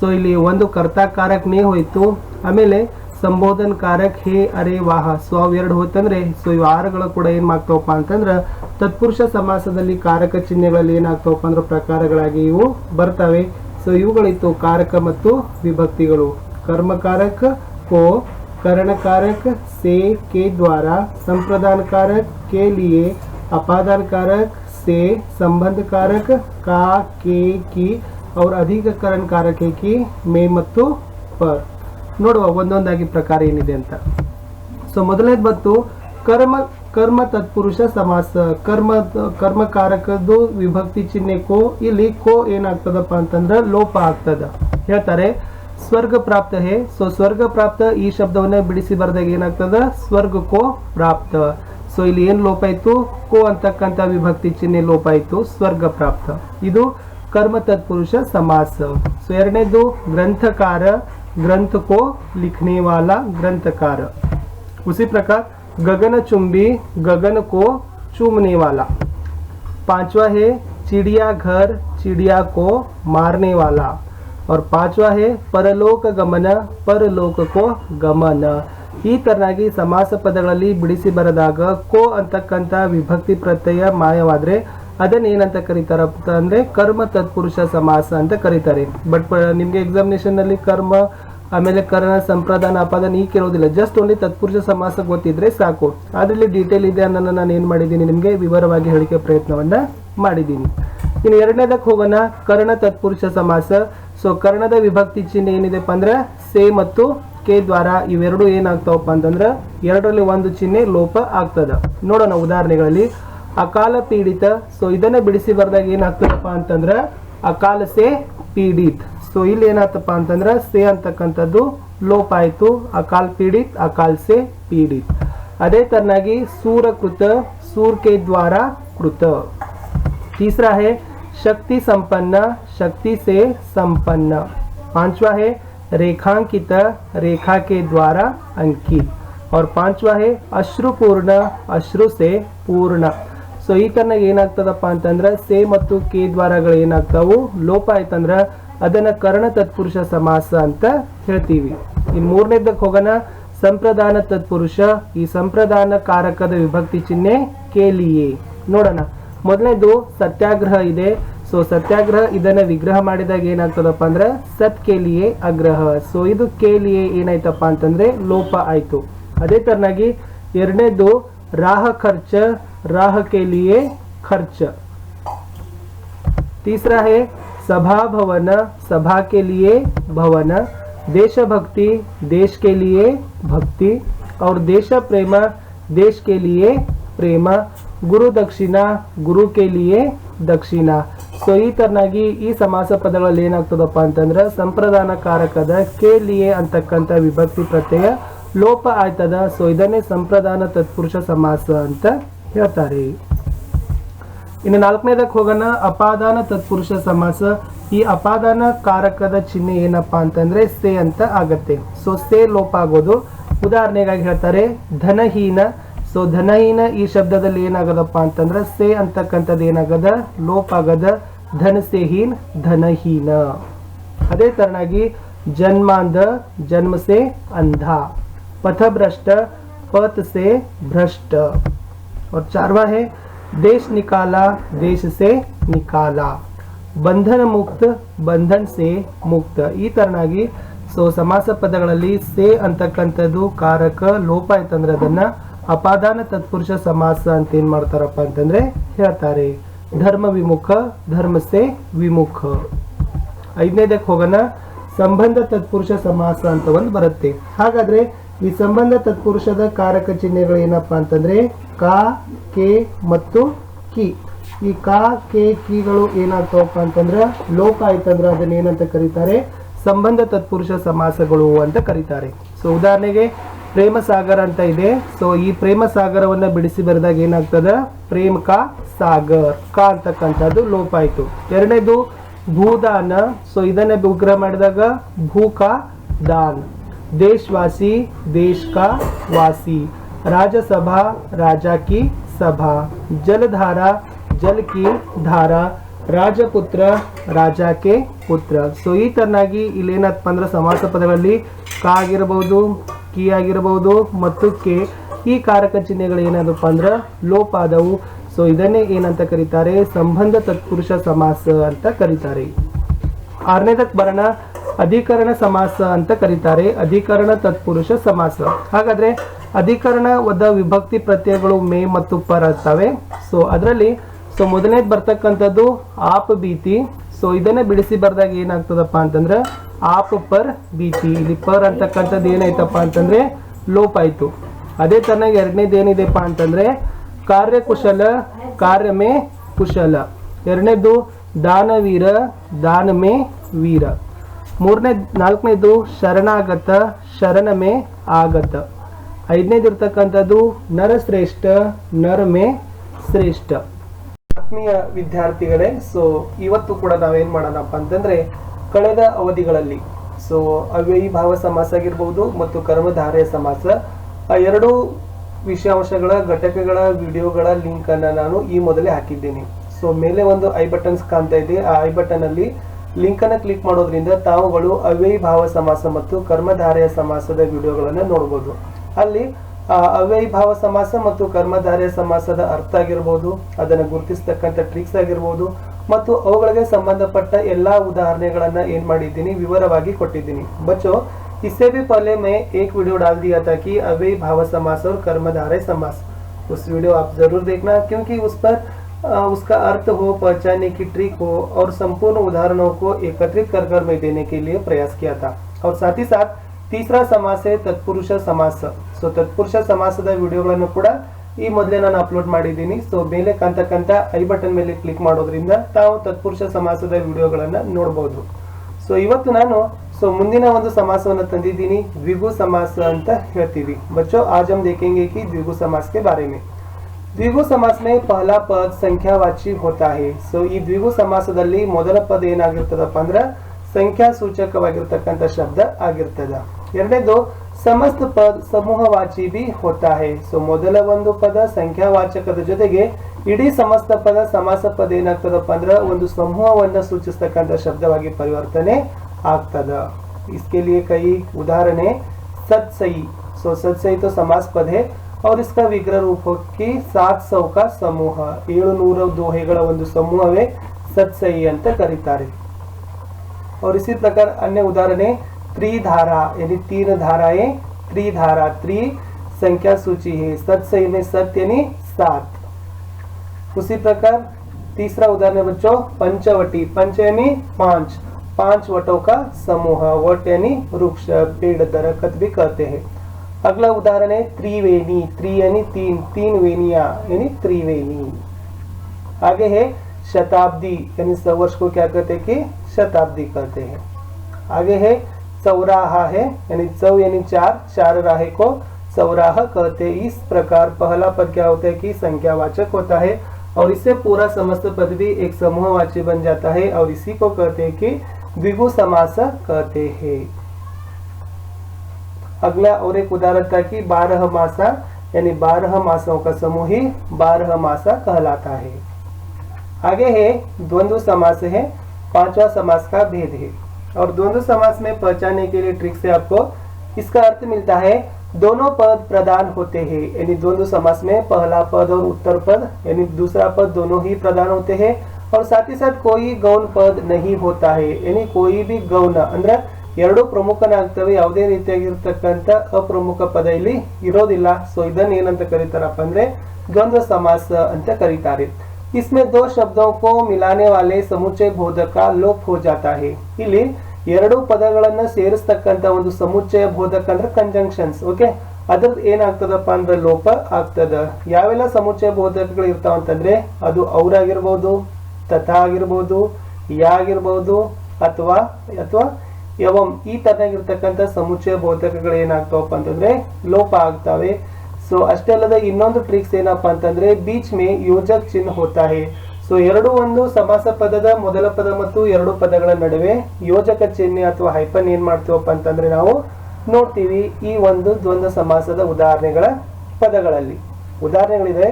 ಸೊ ಇಲ್ಲಿ ಒಂದು ಕರ್ತಾಕಾರಕ ನೇ ಹೋಯಿತು. ಆಮೇಲೆ ಸಂಬೋಧನ್ ಕಾರಕ್ ಹೇ ಅರೆ ವಾಹ ಸೊ ಅವು ಎರಡು ಹೋಯ್ತಂದ್ರೆ ಸೊ ಇವು ಆರುಗಳು ಕೂಡ ಏನ್ ಮಾಡ್ತಾವಪ್ಪ ಅಂತಂದ್ರೆ ತತ್ಪುರುಷ ಸಮಾಸದಲ್ಲಿ ಕಾರಕ ಚಿಹ್ನೆಗಳಲ್ಲಿ ಏನಾಗ್ತಾವಪ್ಪ ಅಂದ್ರೆ ಪ್ರಕಾರಗಳಾಗಿ ಇವು ಬರ್ತವೆ ಸೊ ಇವುಗಳಿತ್ತು ಕಾರಕ ಮತ್ತು ವಿಭಕ್ತಿಗಳು ಕರ್ಮಕಾರಕ ಕೋ कर्ण कारक से के द्वारा संप्रदान कारक के लिए अपादान कारक से संबंध कारक का के की और ಅಧಿಕಕರಣ कारक है कि ಮೇ ಮತ್ತು ಪರ್ ನೋಡುವ ಒಂದೊಂದಾಗಿ ಪ್ರಕಾರ ಏನಿದೆ ಅಂತ. ಸೊ ಮೊದಲನೇದು ಬಂತು ಕರ್ಮ ಕರ್ಮ ತತ್ಪುರುಷ ಸಮಾಸ, ಕರ್ಮ, ಕರ್ಮಕಾರಕದ್ದು ವಿಭಕ್ತಿ ಚಿಹ್ನೆ ಕೋ, ಇಲ್ಲಿ ಕೋ ಏನಾಗ್ತದಪ್ಪ ಅಂತಂದ್ರೆ ಲೋಪ ಆಗ್ತದ. ಹೇಳ್ತಾರೆ, ಸ್ವರ್ಗ ಪ್ರಾಪ್ತ ಹೇ. ಸೊ ಸ್ವರ್ಗ ಪ್ರಾಪ್ತ ಈ ಶಬ್ದವನ್ನ ಬಿಡಿಸಿ ಬರೆದಾಗ ಏನಾಗ್ತದ? ಸ್ವರ್ಗ ಕೋ ಪ್ರಾಪ್ತ. ಸೊ ಇಲ್ಲಿ ಏನ್ ಲೋಪ ಇತ್ತು? ಕೋ ಅಂತಕ್ಕಂತ ವಿಭಕ್ತಿ ಚಿಹ್ನೆ ಲೋಪ ಇತ್ತು, ಸ್ವರ್ಗ ಪ್ರಾಪ್ತ. ಇದು ಕರ್ಮ ತತ್ಪುರುಷ ಸಮಾಸ. ಸೊ ಎರಡನೇದು ಗ್ರಂಥಕಾರ ग्रंथ को लिखने वाला ग्रंथकार उसी प्रकार गगनचुंबी गगन को चूमने वाला पांचवा है चिड़िया घर चिड़िया को मारने वाला और पांचवा है परलोक गमन परलोक को ಗಮನ ಈ ತರನಾಗಿ ಸಮಾಸ ಪದಗಳಲ್ಲಿ ಬಿಡಿಸಿ ಬರೆದಾಗ ಕೋ ಅಂತಕ್ಕಂಥ ವಿಭಕ್ತಿ ಪ್ರತ್ಯಯ ಮಾಯವಾದ್ರೆ ಅದನ್ನ ಏನಂತ ಕರೀತಾರಪ್ಪ ಅಂದ್ರೆ ಕರ್ಮ ತತ್ಪುರುಷ ಸಮಾಸ ಅಂತ ಕರೀತಾರೆ. ಬಟ್ ನಿಮ್ಗೆ ಎಕ್ಸಾಮಿನೇಷನ್ನಲ್ಲಿ ಕರ್ಮ, ಆಮೇಲೆ ಕರ್ಣ, ಸಂಪ್ರದಾನ ಅಪಾದಾನ ಈ ಕೇಳೋದಿಲ್ಲ ಜಸ್ಟ್ ಓನ್ಲಿ ತತ್ಪುರುಷ ಸಮಾಸ ಗೊತ್ತಿದ್ರೆ ಸಾಕು. ಅದರಲ್ಲಿ ಡೀಟೇಲ್ ಇದೆ ಅನ್ನೋದನ್ನ ನಾನು ಏನ್ ಮಾಡಿದ್ದೀನಿ ನಿಮ್ಗೆ? ವಿವರವಾಗಿ ಹೇಳಿಕೆ ಪ್ರಯತ್ನವನ್ನ ಮಾಡಿದ್ದೀನಿ. ಇನ್ನು ಎರಡನೇದಕ್ಕೆ ಹೋಗೋಣ. ಕರ್ಣ ತತ್ಪುರುಷ ಸಮಾಸ. ಸೊ ಕರ್ಣದ ವಿಭಕ್ತಿ ಚಿಹ್ನೆ ಏನಿದೆಪ್ಪ ಅಂದ್ರೆ ಸೇ ಮತ್ತು ಕೆ ದ್ವಾರ ಇವೆರಡು ಏನಾಗ್ತಾವಪ್ಪ ಅಂತಂದ್ರೆ ಎರಡರಲ್ಲಿ ಒಂದು ಚಿಹ್ನೆ ಲೋಪ ಆಗ್ತದ. ನೋಡೋಣ ಉದಾಹರಣೆಗಳಲ್ಲಿ. ಅಕಾಲ ಪೀಡಿತ ಸೊ ಇದನ್ನ ಬಿಡಿಸಿ ಬರ್ದಾಗ ಏನಾಗ್ತದಪ್ಪ ಅಂತಂದ್ರೆ ಅಕಾಲ ಸೇ ಪೀಡಿತ್ ಸೊ ಇಲ್ಲಿ ಏನಾಗ್ತಪ್ಪ ಅಂತಂದ್ರೆ ಸೇ ಅಂತಕ್ಕಂಥದ್ದು ಲೋಪ ಆಯ್ತು ಅಕಾಲ್ ಪೀಡಿತ್ ಅಕಾಲ್ ಸೇ ಪೀಡಿತ್ ಅದೇ ತರನಾಗಿ सूरकृत सूर के द्वारा कृत तीसरा है शक्ति संपन्न शक्ति से संपन्न पांचवा है रेखांकित रेखा के द्वारा अंकित और पांचवा है अश्रुपूर्ण अश्रु से पूर्ण ಸೊ ಈ ತರನಾಗ ಏನಾಗ್ತದಪ್ಪ ಅಂತಂದ್ರೆ, ಸೇ ಮತ್ತು ಕೆ ದ್ವಾರಗಳು ಏನಾಗ್ತಾವು? ಲೋಪ ಆಯ್ತಂದ್ರೆ, ಅದನ್ನ ಕರ್ಣ ತತ್ಪುರುಷ ಸಮಾಸ ಅಂತ ಹೇಳ್ತೀವಿ. ಇನ್ ಮೂರನೇದಕ್ಕೆ ಹೋಗೋಣ. ಸಂಪ್ರದಾನ ತತ್ಪುರುಷ, ಈ ಸಂಪ್ರದಾನ ಕಾರಕದ ವಿಭಕ್ತಿ ಚಿಹ್ನೆ ಕೇಲಿಯೇ. ನೋಡೋಣ. ಮೊದಲನೇದು ಸತ್ಯಾಗ್ರಹ ಇದೆ. ಸೊ ಸತ್ಯಾಗ್ರಹ ಇದನ್ನ ವಿಗ್ರಹ ಮಾಡಿದಾಗ ಏನಾಗ್ತದಪ್ಪ ಅಂದ್ರೆ, ಸತ್ ಕೇಲಿಯೇ ಅಗ್ರಹ. ಸೊ ಇದು ಕೇಲಿಯೇ ಏನಾಯ್ತಪ್ಪ ಅಂತಂದ್ರೆ, ಲೋಪ ಆಯ್ತು. ಅದೇ ತರನಾಗಿ ಎರಡನೇದು ರಾಹ ಖರ್ಚ राह के लिए खर्च तीसरा है सभा भवन सभा के लिए भवन देशभक्ति देश के लिए भक्ति और देश प्रेम देश के लिए ಪ್ರೇಮ ಗುರು ದಕ್ಷಿಣ ಗುರು ಕೆ ಲಿಯೇ ದಕ್ಷಿಣ ಸೊ ಈ ತರನಾಗಿ ಈ ಸಮಾಸ ಪದಗಳಲ್ಲಿ ಏನಾಗ್ತದಪ್ಪ ಅಂತಂದ್ರೆ ಸಂಪ್ರದಾನ ಕಾರಕದ ಕೆ ಲಿಯೇ ಅಂತಕ್ಕಂಥ ವಿಭಕ್ತಿ ಪ್ರತ್ಯಯ ಲೋಪ ಆಯ್ತದ ಸೊ ಇದನ್ನೇ ಸಂಪ್ರದಾನ ತತ್ಪುರುಷ ಸಮಾಸ ಅಂತ ಹೇಳ್ತಾರೆ. ಇನ್ನು ನಾಲ್ಕನೇದಕ್ಕೆ ಹೋಗೋಣ. ಅಪಾದಾನ ತತ್ಪುರುಷ ಸಮಾಸ. ಈ ಅಪಾದಾನ ಕಾರಕದ ಚಿಹ್ನೆ ಏನಪ್ಪ ಅಂತಂದ್ರೆ ಸೇ ಅಂತ ಆಗತ್ತೆ. ಸೊ ಸೇ ಲೋಪ ಆಗೋದು. ಉದಾಹರಣೆಗಾಗಿ ಹೇಳ್ತಾರೆ, ಧನಹೀನ. ಸೊ ಧನಹೀನ ಈ ಶಬ್ದದಲ್ಲಿ ಏನಾಗದಪ್ಪ ಅಂತಂದ್ರೆ ಸೇ ಅಂತಕ್ಕಂಥದ್ದು ಏನಾಗದ? ಲೋಪ ಆಗದ. ಧನ ಸೇಹೀನ್ ಧನಹೀನ. ಅದೇ ತರನಾಗಿ ಜನ್ಮಾಂಧ, ಜನ್ಮಸೆ, ಅಂಧ. ಪಥಭ್ರಷ್ಟ ಪತ್ ಸೇ ಭ್ರಷ್ಟ. और चारवा है देश निकाला देश से निकाला ಬಂಧನ ಮುಕ್ತ ಬಂಧನ್ ಸೇ ಮುಕ್ತ ಈ ತರನಾಗಿ ಸೊ ಸಮಾಸ ಪದಗಳಲ್ಲಿ ಸೇ ಅಂತಕ್ಕಂಥದ್ದು ಕಾರಕ ಲೋಪ ಆಯ್ತಂದ್ರೆ ಅದನ್ನ ಅಪಾದಾನ ತತ್ಪುರುಷ ಸಮಾಸ ಅಂತ ಏನ್ ಮಾಡ್ತಾರಪ್ಪ ಅಂತಂದ್ರೆ ಹೇಳ್ತಾರೆ ಧರ್ಮ ವಿಮುಖ ಧರ್ಮ ಸೇ ವಿಮುಖ ಐದನೇದಕ್ಕೆ ಹೋಗೋಣ ಸಂಬಂಧ ತತ್ಪುರುಷ ಸಮಾಸ ಅಂತ ಒಂದು ಬರುತ್ತೆ ಹಾಗಾದ್ರೆ ಈ ಸಂಬಂಧ ತತ್ಪುರುಷದ ಕಾರಕ ಚಿಹ್ನೆಗಳು ಏನಪ್ಪಾ ಅಂತಂದ್ರೆ ಕಾ, ಕೆ ಮತ್ತು ಕಿ. ಈ ಕಾ, ಕೆ, ಕಿಗಳು ಏನಾಗ್ತಾವಪ್ಪ ಅಂತಂದ್ರೆ ಲೋಪ ಆಯ್ತಂದ್ರೆ ಅದನ್ನ ಏನಂತ ಕರೀತಾರೆ? ಸಂಬಂಧ ತತ್ಪುರುಷ ಸಮಾಸಗಳು ಅಂತ ಕರೀತಾರೆ. ಸೊ ಉದಾಹರಣೆಗೆ ಪ್ರೇಮ ಸಾಗರ ಅಂತ ಇದೆ. ಸೊ ಈ ಪ್ರೇಮ ಸಾಗರವನ್ನ ಬಿಡಿಸಿ ಬರೆದಾಗ ಏನಾಗ್ತದ? ಪ್ರೇಮ ಕಾ, ಸಾಗರ್. ಕಾ ಅಂತಕ್ಕಂಥದ್ದು ಲೋಪ ಆಯ್ತು. ಎರಡನೇದು ಭೂದಾನ. ಸೊ ಇದನ್ನ ವಿಗ್ರಹ ಮಾಡಿದಾಗ ಭೂಕ ದಾನ್. देशवासी देश का वासी राजसभा राजा की सभा जलधारा जल की धारा ರಾಜಪುತ್ರ ರಾಜ ಕೆ ಪುತ್ರ ಸೊ ಈ ತರನಾಗಿ ಇಲ್ಲಿ ಏನಪ್ಪ ಅಂದ್ರೆ ಸಮಾಸ ಪದಗಳಲ್ಲಿ ಕಾ ಆಗಿರಬಹುದು ಕಿ ಆಗಿರಬಹುದು ಮತ್ತು ಕೆ ಈ ಕಾರಕ ಚಿಹ್ನೆಗಳು ಏನಾದಪ್ಪ ಅಂದ್ರೆ ಲೋಪ ಆದವು ಸೊ ಇದನ್ನೇ ಏನಂತ ಕರೀತಾರೆ ಸಂಬಂಧ ತತ್ಪುರುಷ ಸಮಾಸ ಅಂತ ಕರೀತಾರೆ ಆರನೇದಕ್ಕೆ ಬರೋಣ ಅಧಿಕರಣ ಸಮಾಸ ಅಂತ ಕರೀತಾರೆ. ಅಧಿಕರಣ ತತ್ಪುರುಷ ಸಮಾಸ. ಹಾಗಾದ್ರೆ ಅಧಿಕರಣ ವಿಭಕ್ತಿ ಪ್ರತ್ಯಯಗಳು ಮೇ ಮತ್ತು ಪರ್ ಇರ್ತವೆ. ಸೊ ಅದರಲ್ಲಿ ಸೊ ಮೊದಲನೇದು ಬರ್ತಕ್ಕಂಥದ್ದು ಆಪ್ ಬೀತಿ ಸೊ ಇದನ್ನ ಬಿಡಿಸಿ ಬರ್ದಾಗ ಏನಾಗ್ತದಪ್ಪ ಅಂತಂದ್ರೆ, ಆಪ್ ಪರ್ ಬೀತಿ ಇಲ್ಲಿ ಪರ್ ಅಂತಕ್ಕಂಥದ್ದು ಏನಾಯ್ತಪ್ಪ ಅಂತಂದ್ರೆ, ಲೋಪ ಆಯ್ತು. ಅದೇ ತರನಾಗಿ ಎರಡನೇದು ಏನಿದೆಪ್ಪ ಅಂತಂದ್ರೆ, ಕಾರ್ಯಕುಶಲ, ಕಾರ್ಯಮೇ ಕುಶಲ. ಎರಡನೇದು ದಾನವೀರ, ದಾನಮೇ ವೀರ. ಮೂರನೇ, ನಾಲ್ಕನೇದು ಶರಣಾಗತ, ಶರಣಮೇ ಆಗತ. ಐದನೇದು ಇರ್ತಕ್ಕಂಥದ್ದು ನರಶ್ರೇಷ್ಠ, ನರಮೇ ಶ್ರೇಷ್ಠ. ಆತ್ಮೀಯ ವಿದ್ಯಾರ್ಥಿಗಳೇ, ಸೊ ಇವತ್ತು ಕೂಡ ನಾವೇನು ಮಾಡೋಣಪ್ಪ ಅಂತಂದ್ರೆ ಕಳೆದ ಅವಧಿಗಳಲ್ಲಿ, ಸೊ ಅವ್ಯಯಿ ಭಾವ ಸಮಾಸ ಆಗಿರ್ಬೋದು ಮತ್ತು ಕರ್ಮಧಾರೆಯ ಸಮಾಸ, ಆ ಎರಡು ವಿಷಯಾಂಶಗಳ, ಘಟಕಗಳ, ವಿಡಿಯೋಗಳ ಲಿಂಕ್ ಅನ್ನ ನಾನು ಈ ಮೊದಲೇ ಹಾಕಿದ್ದೇನೆ. ಸೊ ಮೇಲೆ ಒಂದು ಐ ಬಟನ್ಸ್ ಕಾಣ್ತಾ ಇದೆ. ಆ ಐ ಬಟನ್ ಅಲ್ಲಿ ಲಿಂಕ್ ಅನ್ನ ಕ್ಲಿಕ್ ಮಾಡೋದ್ರಿಂದ ತಾವುಗಳು ಅವ್ಯಯಿ ಭಾವ ಸಮಾಸ ಮತ್ತು ಕರ್ಮಧಾರಯ ಸಮಾಸದ ವಿಡಿಯೋಗಳನ್ನ ನೋಡಬಹುದು ಅಲ್ಲಿ ಆ ಅವ್ಯಯಿ ಭಾವ ಸಮಾಸ ಮತ್ತು ಕರ್ಮಧಾರಯ ಸಮಾಸದ ಅರ್ಥ ಆಗಿರ್ಬೋದು ಅದನ್ನು ಗುರುತಿಸ್ತಕ್ಕಂಥ ಟ್ರಿಕ್ಸ್ ಆಗಿರ್ಬೋದು ಮತ್ತು ಅವುಗಳಿಗೆ ಸಂಬಂಧಪಟ್ಟ ಎಲ್ಲಾ ಉದಾಹರಣೆಗಳನ್ನ ಏನ್ ಮಾಡಿದ್ದೀನಿ ವಿವರವಾಗಿ ಕೊಟ್ಟಿದ್ದೀನಿ बच्चों इससे भी पहले मैं एक वीडियो डाल दिया था कि अव्ययी भाव समास और कर्मधारय समास उस वीडियो आप जरूर देखना क्योंकि उस पर अ, उसका अर्थ हो पहचानने की ट्रिक हो और संपूर्ण उदाहरणों को एकत्रित कर कर मैं देने के लिए प्रयास किया था और साथ ही साथ तीसरा समास है तत्पुरुष समास ಸೊ ತತ್ಪುರುಷ ಸಮಾಸದ ವಿಡಿಯೋಗಳನ್ನು ಕೂಡ ಈ ಮೊದಲೇ ನಾನು ಅಪ್ಲೋಡ್ ಮಾಡಿದ್ದೀನಿ ಸೊ ಮೇಲೆ ಕಾಣ್ತಕ್ಕಂಥ ಐ ಬಟನ್ ಮೇಲೆ ಕ್ಲಿಕ್ ಮಾಡೋದ್ರಿಂದ ತಾವು ತತ್ಪುರುಷ ಸಮಾಸದ ವಿಡಿಯೋಗಳನ್ನ ನೋಡಬಹುದು ಸೊ ಇವತ್ತು ನಾನು ಸೊ ಮುಂದಿನ ಒಂದು ಸಮಾಸವನ್ನು ತಂದಿದ್ದೀನಿ ದ್ವಿಗು ಸಮಾಸ ಅಂತ ಹೇಳ್ತೀವಿ ಬಚ್ಚೋ ಆಜ್ ಹಮ್ ದೇಖೆಂಗೆ ಕಿ ದ್ವಿಗು ಸಮಾಸ್ ಕೆ ಬಾರೆ ಮೇ ದ್ವಿಗು ಸಮಾಸ ಮೇ ಪಹಲ ಪದ ಸಂಖ್ಯಾವಾಚಿ ಹೋತಾ ಹೇ ಸೊ ಈ ದ್ವಿಗು ಸಮಾಸದಲ್ಲಿ ಮೊದಲ ಪದ ಏನಾಗಿರ್ತದಪ್ಪ ಅಂದ್ರೆ ಸಂಖ್ಯಾ ಸೂಚಕವಾಗಿರ್ತಕ್ಕಂಥ ಶಬ್ದ ಆಗಿರ್ತದ ಎರಡನೇದು ಸಮಸ್ತ ಪದ ಸಮೂಹವಾಚಿ ಬಿ ಹೋತಾ ಹೇ ಸೊ ಮೊದಲ ಒಂದು ಪದ ಸಂಖ್ಯಾವಾಚಕದ ಜೊತೆಗೆ ಇಡೀ ಸಮಸ್ತ ಪದ ಸಮಾಸ ಪದ ಏನಾಗ್ತದಪ್ಪ ಅಂದ್ರೆ ಒಂದು ಸಮೂಹವನ್ನ ಸೂಚಿಸ್ತಕ್ಕಂಥ ಶಬ್ದವಾಗಿ ಪರಿವರ್ತನೆ ಆಗ್ತದ इसके लिए कई उदाहरण है सत्सई सो सत्सई तो समास पद है और इसका विग्रह रूप हो कि सात सौ का ಸಮೂಹ ಏಳು ನೂರ ದೋಹೆಗಳ ಒಂದು ಸಮೂಹವೇ ಸತ್ಸಯಿ ಅಂತ ಕರೀತಾರೆ और इसी प्रकार अन्य उदाहरण है त्रिधारा यानी तीन धाराएं त्रिधारा त्रि संख्या सूची है सत्सई में सत्य यानी सात उसी प्रकार तीसरा उदाहरण है बच्चों पंचवटी पंच यानी पांच पांच वटों का समूह वट यानी वृक्ष पेड़ दरखत भी कहते हैं अगला उदाहरण है त्रिवेणी, त्रि यानी तीन तीन वेनिया यानी त्रिवेणी। आगे है शताब्दी, यानी सौ वर्ष को क्या कहते हैं कि शताब्दी कहते हैं। आगे है चौराहा है, यानी चौ यानी चार चार राहे को चौराह कहते हैं। इस प्रकार पहला पद क्या होता है कि संख्यावाचक होता है और इससे पूरा समस्त पद भी एक समूहवाची बन जाता है और इसी को कहते हैं कि द्विगु समास कहते हैं। अगला और एक उदाहरण था कि बारह मासा, यानी बारह मासों का समूह ही बारह मासा कहलाता है। आगे है, द्वंद्व समास है, पांचवा समास का भेद है। और द्वंद्व समास में पहचानने के लिए ट्रिक से आपको इसका अर्थ मिलता है, दोनों पद प्रदान होते हैं, यानी द्वंद्व समास में पहला पद और उत्तर पद, यानी दूसरा पद दोनों ही प्रदान होते हैं। और साथ ही साथ कोई गौण पद नहीं होता है, यानी कोई भी गौण, अंदर ಎರಡು ಪ್ರಮುಖನೇ ಆಗ್ತವೆ, ಯಾವುದೇ ರೀತಿಯಾಗಿರ್ತಕ್ಕಂಥ ಅಪ್ರಮುಖ ಪದ ಇಲ್ಲಿ ಇರೋದಿಲ್ಲ. ಸೊ ಇದನ್ನ ಏನಂತ ಕರೀತಾರಪ್ಪ ಅಂದ್ರೆ ದ್ವಂದ್ವ ಸಮಾಸ ಅಂತ ಕರೀತಾರೆ. ಇಸ್ಮೆ ದೋ ಶಬ್ದಕ್ಕೋ ಮಿಲಾನೆ ವಾಲೆ ಸಮುಚ್ಚಯ ಬೋಧಕ ಲೋಪ್ ಹೋ ಜಾತಾ ಹೇ ಇಲ್ಲಿ ಎರಡು ಪದಗಳನ್ನ ಸೇರಿಸ್ತಕ್ಕಂಥ ಒಂದು ಸಮುಚ್ಚಯ ಬೋಧಕ ಅಂದ್ರೆ ಕಂಜಂಕ್ಷನ್ಸ್ ಓಕೆ ಅದ್ರದ್ದು ಏನಾಗ್ತದಪ್ಪ ಅಂದ್ರೆ ಲೋಪ ಆಗ್ತದ. ಯಾವೆಲ್ಲ ಸಮುಚ್ಚಯ ಬೋಧಕಗಳು ಇರ್ತಾವಂತಂದ್ರೆ ಅದು ಅವ್ರಾಗಿರ್ಬೋದು, ತಥಾ ಆಗಿರ್ಬೋದು, ಯಾ ಆಗಿರ್ಬೋದು, ಅಥವಾ ಅಥವಾ ಯವಂ, ಈ ತರನಾಗಿರ್ತಕ್ಕಂಥ ಸಮುಚ್ಚಯ ಬೋಧಕಗಳು ಏನಾಗ್ತಾವಪ್ಪ ಅಂತಂದ್ರೆ ಲೋಪ ಆಗ್ತಾವೆ. ಸೊ ಅಷ್ಟೇ ಅಲ್ಲದೆ ಇನ್ನೊಂದು ಟ್ರಿಕ್ಸ್ ಏನಪ್ಪಾ ಅಂತಂದ್ರೆ ಬೀಚ್ ಮೇ ಯೋಜಕ್ ಚಿಹ್ನೆ ಹೋತಾ ಹೇ ಸೊ ಎರಡು ಒಂದು ಸಮಾಸ ಪದದ ಮೊದಲ ಪದ ಮತ್ತು ಎರಡು ಪದಗಳ ನಡುವೆ ಯೋಜಕ ಚಿಹ್ನೆ ಅಥವಾ ಹೈಪನ್ ಏನ್ ಮಾಡ್ತೀವಪ್ಪ ಅಂತಂದ್ರೆ ನಾವು ನೋಡ್ತೀವಿ ಈ ಒಂದು ದ್ವಂದ್ವ ಸಮಾಸದ ಉದಾಹರಣೆಗಳ ಪದಗಳಲ್ಲಿ. ಉದಾಹರಣೆಗಳಿದೆ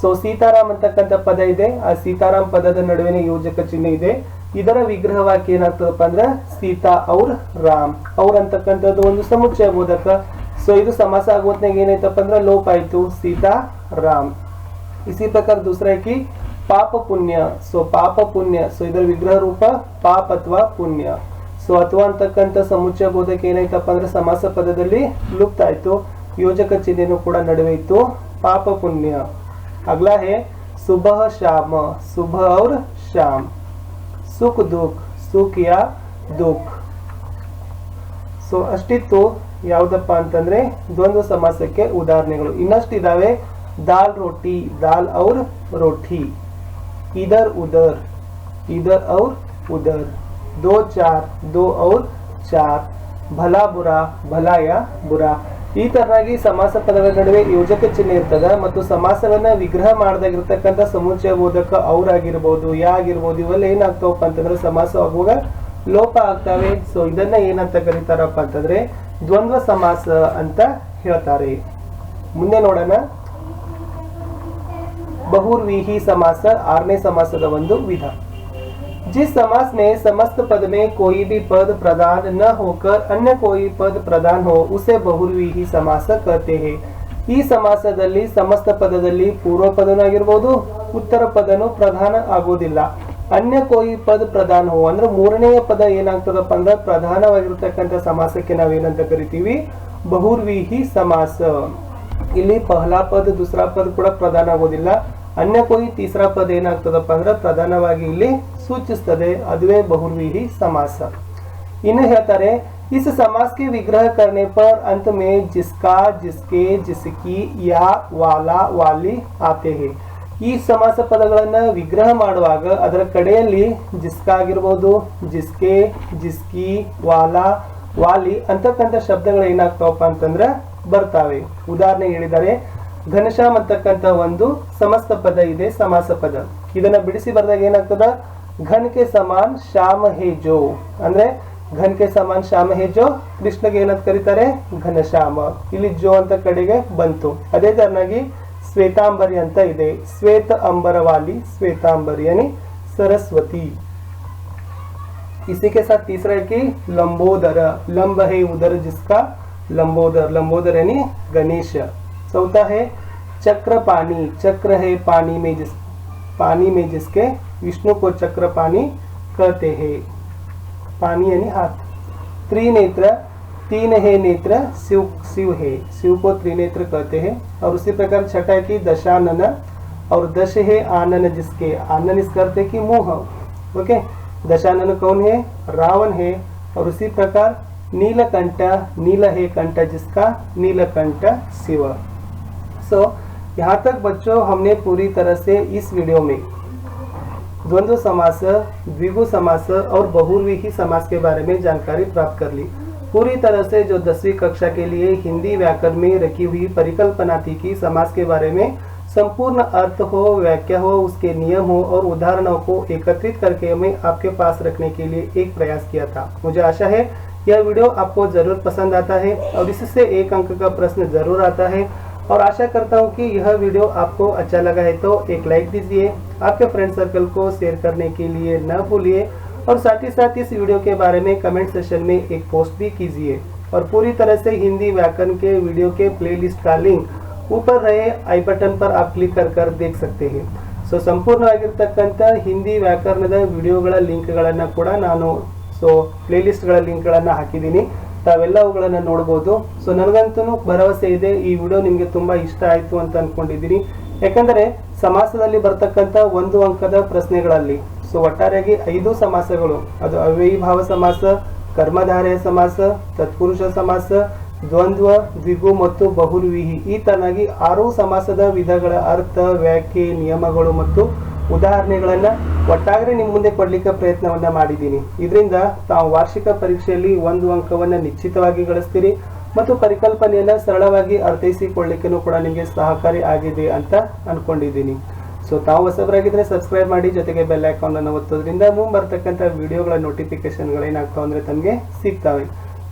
ಸೊ ಸೀತಾರಾಮ್ ಅಂತಕ್ಕಂಥ ಪದ ಇದೆ. ಆ ಸೀತಾರಾಮ್ ಪದದ ನಡುವಿನ ಯೋಜಕ ಚಿಹ್ನೆ ಇದೆ. ಇದರ ವಿಗ್ರಹವಾಗಿ ಏನಾಗ್ತದಪ್ಪ ಅಂದ್ರೆ ಸೀತಾ ಅವ್ರ ರಾಮ್. ಅವ್ರ ಅಂತಕ್ಕಂಥದ್ದು ಒಂದು ಸಮುಚ್ಚಯ ಬೋಧಕ. ಸೊ ಇದು ಸಮಾಸ ಆಗುವತ್ನಾಗ ಏನಾಯ್ತಪ್ಪ ಅಂದ್ರೆ ಲೋಪ ಆಯ್ತು. ಸೀತಾ, ರಾಮ್. ಇಸಿ ಪ್ರಕಾರ ದೂಸರಾಕಿ ಪಾಪ ಪುಣ್ಯ. ಸೊ ಪಾಪ ಪುಣ್ಯ. ಸೊ ಇದರ ವಿಗ್ರಹ ರೂಪ ಪಾಪ ಅಥವಾ ಪುಣ್ಯ. ಸೊ ಅಥವಾ ಅಂತಕ್ಕಂಥ ಸಮುಚ್ಚಯ ಬೋಧಕ ಏನಾಯ್ತಪ್ಪ ಅಂದ್ರೆ ಸಮಾಸ ಪದದಲ್ಲಿ ಲುಪ್ತ ಆಯ್ತು. ಯೋಜಕ ಚಿಹ್ನೆನೂ ಕೂಡ ನಡುವೆ ಇತ್ತು. ಪಾಪ ಪುಣ್ಯ. ಅಗ್ಲಾ ಹೇ ಸುಬಹ ಶ್ಯಾಮ. ಸುಬಹ ಅವ್ರ ಶ್ಯಾಮ್. ಸುಖ ದುಃಖ ಸುಖ ಯಾ ದುಃಖ ಸೊ ಅಷ್ಟಿತ್ತು ಯಾವ್ದಪ್ಪ ಅಂತಂದ್ರೆ ದ್ವಂದ್ವ ಸಮಾಸಕ್ಕೆ ಉದಾಹರಣೆಗಳು ಇನ್ನಷ್ಟಿದಾವೆ दाल रोटी दाल और रोटी इधर उधर इधर और उधर दो चार दो और चार भला बुरा भला या बुरा ಈ ತರನಾಗಿ ಸಮಾಸ ಪದಗಳ ನಡುವೆ ಯೋಜಕ ಚಿಹ್ನೆ ಇರ್ತದ ಮತ್ತು ಸಮಾಸವನ್ನ ವಿಗ್ರಹ ಮಾಡದಾಗಿರ್ತಕ್ಕಂಥ ಸಮುಚ್ಚಯ ಬೋಧಕ ಅವ್ರಾಗಿರ್ಬೋದು, ಯಾ ಆಗಿರ್ಬೋದು, ಇವೆಲ್ಲ ಏನಾಗ್ತಾವಪ್ಪ ಅಂತಂದ್ರೆ ಸಮಾಸ ಆಗುವಾಗ ಲೋಪ ಆಗ್ತಾವೆ. ಸೊ ಇದನ್ನ ಏನಂತ ಕರೀತಾರಪ್ಪ ಅಂತಂದ್ರೆ ದ್ವಂದ್ವ ಸಮಾಸ ಅಂತ ಹೇಳ್ತಾರೆ. ಮುಂದೆ ನೋಡೋಣ. ಬಹುರ್ವಿಹಿ ಸಮಾಸ ಆರನೇ ಸಮಾಸದ ಒಂದು ವಿಧ. जिस समास में समस्त पद में कोई भी पद प्रधान न होकर अन्य कोई पद प्रधान हो उसे बहुर्वीही समास कहते हैं ಈ ಸಮಾಸದಲ್ಲಿ ಸಮಸ್ತ ಪದದಲ್ಲಿ ಪೂರ್ವ ಪದನೂ ಆಗಿರ್ಬೋದು ಉತ್ತರ ಪದನು ಪ್ರಧಾನ ಆಗೋದಿಲ್ಲ ಅನ್ಯ ಕೋಯಿ ಪದ ಪ್ರಧಾನ ಹೋ ಅಂದ್ರೆ ಮೂರನೆಯ ಪದ ಏನಾಗ್ತದಪ್ಪ ಅಂದ್ರೆ ಪ್ರಧಾನವಾಗಿರ್ತಕ್ಕಂಥ ಸಮಾಸಕ್ಕೆ ನಾವೇನಂತ ಕರಿತೀವಿ ಬಹುರ್ವಿಹಿ ಸಮಾಸ ಇಲ್ಲಿ ಪಹಲಾ ಪದ ದುಸರಾ ಪದ ಕೂಡ ಪ್ರಧಾನ ಆಗೋದಿಲ್ಲ ಅನ್ಯ ಕೋಯಿ ತೀಸರಾ ಪದ ಏನಾಗ್ತದಪ್ಪ ಅಂದ್ರೆ ಪ್ರಧಾನವಾಗಿ ಇಲ್ಲಿ ಸೂಚಿಸ್ತದೆ ಅದುವೇ ಬಹುರ್ವಿಹಿ ಸಮಾಸ ಇನ್ನು ಹೇಳ್ತಾರೆ इस समास के विग्रह करने पर अंत में जिसका जिसके जिसकी या वाला वाली आते हैं ಈ ಸಮಾಸ ಪದಗಳನ್ನ ವಿಗ್ರಹ ಮಾಡುವಾಗ ಅದರ ಕಡೆಯಲ್ಲಿ ಜಿಸ್ಕಾ ಆಗಿರ್ಬೋದು ಜಿಸ್ಕೆ ಜಿಸ್ಕಿ ವಾಲಾ ವಾಲಿ ಅಂತಕ್ಕಂಥ ಶಬ್ದಗಳು ಏನಾಗ್ತಾವಪ್ಪ ಅಂತಂದ್ರೆ ಬರ್ತಾವೆ ಉದಾಹರಣೆ ಹೇಳಿದರೆ ಘನಶ್ಯಾಮ್ ಅಂತಕ್ಕಂಥ ಒಂದು ಸಮಸ್ತ ಪದ ಇದೆ ಸಮಾಸ ಪದ ಇದನ್ನ ಬಿಡಿಸಿ ಬರೆದಾಗ ಏನಾಗ್ತದ ಘನ್ಕೆ ಸಮಾನ್ ಶ್ಯಾಮ ಹೇ ಜೋ ಅಂದ್ರೆ ಘನ್ಕೆ ಸಮಾನ್ ಶ್ಯಾಮ ಹೇ ಜೋ ಕೃಷ್ಣಗೆ ಏನಂತ ಕರೀತಾರೆ ಘನಶ್ಯಾಮ ಇಲ್ಲಿ ಜೋ ಅಂತ ಕಡೆಗೆ ಬಂತು ಅದೇ ತರನಾಗಿ ಶ್ವೇತಾಂಬರಿ ಅಂತ ಇದೆ ಶ್ವೇತ ಅಂಬರವಾಲಿ ಶ್ವೇತಾಂಬರಿ यानी सरस्वती इसी के साथ तीसरा है कि लंबोदर लंब है उदर जिसका लंबोदर लंबोदर यानी गणेश चौथा है चक्र पानी चक्र है पानी में जिस पानी में जिसके विष्णु को चक्र पानी कहते हैं। पानी यानी हाथ। त्रिनेत्र, तीन है नेत्र, शिव शिव है। शिव को त्रिनेत्र कहते हैं। और उसी प्रकार छठा कि दशानन और दश है आनन जिसके। आनन इस करते कि मुँह। ओके? दशानन कौन है? रावण है। और उसी प्रकार नीलकंठ, नील है कंठ जिसका नीलकंठ शिव। सो यहाँ तक बच्चों, हमने पूरी तरह से इस वीडियो में द्वंद्व समास, द्विगु समास और बहुर्विही समास के बारे में जानकारी प्राप्त कर ली। पूरी तरह से जो दसवीं कक्षा के लिए हिंदी व्याकरण में रखी हुई परिकल्पना थी कि समास के बारे में संपूर्ण अर्थ हो, व्याख्या हो, उसके नियम हो और उदाहरणों को एकत्रित करके मैं आपके पास रखने के लिए एक प्रयास किया था। मुझे आशा है, यह वीडियो आपको ज़रूर पसंद आता है और इससे एक अंक का प्रश्न ज़रूर आता है। और आशा करता हूँ कि यह वीडियो आपको अच्छा लगा है तो एक लाइक दीजिए आपके फ्रेंड सर्कल को शेयर करने के लिए न भूलिए और साथ ही साथ इस वीडियो के बारे में कमेंट सेशन में एक पोस्ट भी कीजिए और पूरी तरह से हिंदी व्याकरण के वीडियो के प्लेलिस्ट का लिंक ऊपर रहे आई बटन पर आप क्लिक कर कर देख सकते हैं ಸೊ ಸಂಪೂರ್ಣವಾಗಿರ್ತಕ್ಕಂಥ ಹಿಂದಿ ವ್ಯಾಕರಣದ ವಿಡಿಯೋಗಳ ಲಿಂಕ್ಗಳನ್ನು ಕೂಡ ನಾನು ಸೊ ಪ್ಲೇಲಿಸ್ಟ್ಗಳ ಲಿಂಕ್ಗಳನ್ನು ಹಾಕಿದ್ದೀನಿ ತಾವೆಲ್ಲವುಗಳನ್ನು ನೋಡ್ಬೋದು. ಸೊ ನನಗಂತೂ ಭರವಸೆ ಇದೆ. ಈ ವಿಡಿಯೋ ನಿಮಗೆ ತುಂಬಾ ಇಷ್ಟ ಆಯಿತು ಅಂತ ಅಂದ್ಕೊಂಡಿದ್ದೀನಿ ಯಾಕಂದರೆ ಸಮಾಸದಲ್ಲಿ ಬರ್ತಕ್ಕಂಥ ಒಂದು ಅಂಕದ ಪ್ರಶ್ನೆಗಳಲ್ಲಿ ಸೊ ಒಟ್ಟಾರೆಯಾಗಿ ಐದು ಸಮಾಸಗಳು, ಅದು ಅವ್ಯಯೀಭಾವ ಸಮಾಸ, ಕರ್ಮಧಾರೆಯ ಸಮಾಸ, ತತ್ಪುರುಷ ಸಮಾಸ, ದ್ವಂದ್ವ, ದ್ವಿಗು ಮತ್ತು ಬಹುರ್ವಿಹಿ, ಈ ತರನಾಗಿ ಆರು ಸಮಾಸದ ವಿಧಗಳ ಅರ್ಥ, ವ್ಯಾಖ್ಯೆ, ನಿಯಮಗಳು ಮತ್ತು ಉದಾಹರಣೆಗಳನ್ನ ಒಟ್ಟಾಗ್ರೆ ನಿಮ್ಮ ಮುಂದೆ ಕೊಡ್ಲಿಕ್ಕೆ ಪ್ರಯತ್ನವನ್ನ ಮಾಡಿದ್ದೀನಿ. ಇದರಿಂದ ತಾವು ವಾರ್ಷಿಕ ಪರೀಕ್ಷೆಯಲ್ಲಿ ಒಂದು ಅಂಕವನ್ನ ನಿಶ್ಚಿತವಾಗಿ ಗಳಿಸ್ತೀರಿ ಮತ್ತು ಪರಿಕಲ್ಪನೆಯನ್ನ ಸರಳವಾಗಿ ಅರ್ಥೈಸಿಕೊಳ್ಳಿಕ್ಕೂ ಕೂಡ ನಿಮಗೆ ಸಹಕಾರಿ ಆಗಿದೆ ಅಂತ ಅನ್ಕೊಂಡಿದ್ದೀನಿ. ಸೊ ತಾವು ಹೊಸಬರಾಗಿದ್ದರೆ ಸಬ್ಸ್ಕ್ರೈಬ್ ಮಾಡಿ, ಜೊತೆಗೆ ಬೆಲ್ ಐಕಾನ್ ಅನ್ನು ಒತ್ತೋದ್ರಿಂದ ಮುಂಬರ್ತಕ್ಕಂಥ ವಿಡಿಯೋಗಳ ನೋಟಿಫಿಕೇಶನ್ಗಳೇನಾಗ್ತಾವೆ ಅಂದ್ರೆ ತಮಗೆ ಸಿಗ್ತಾವೆ.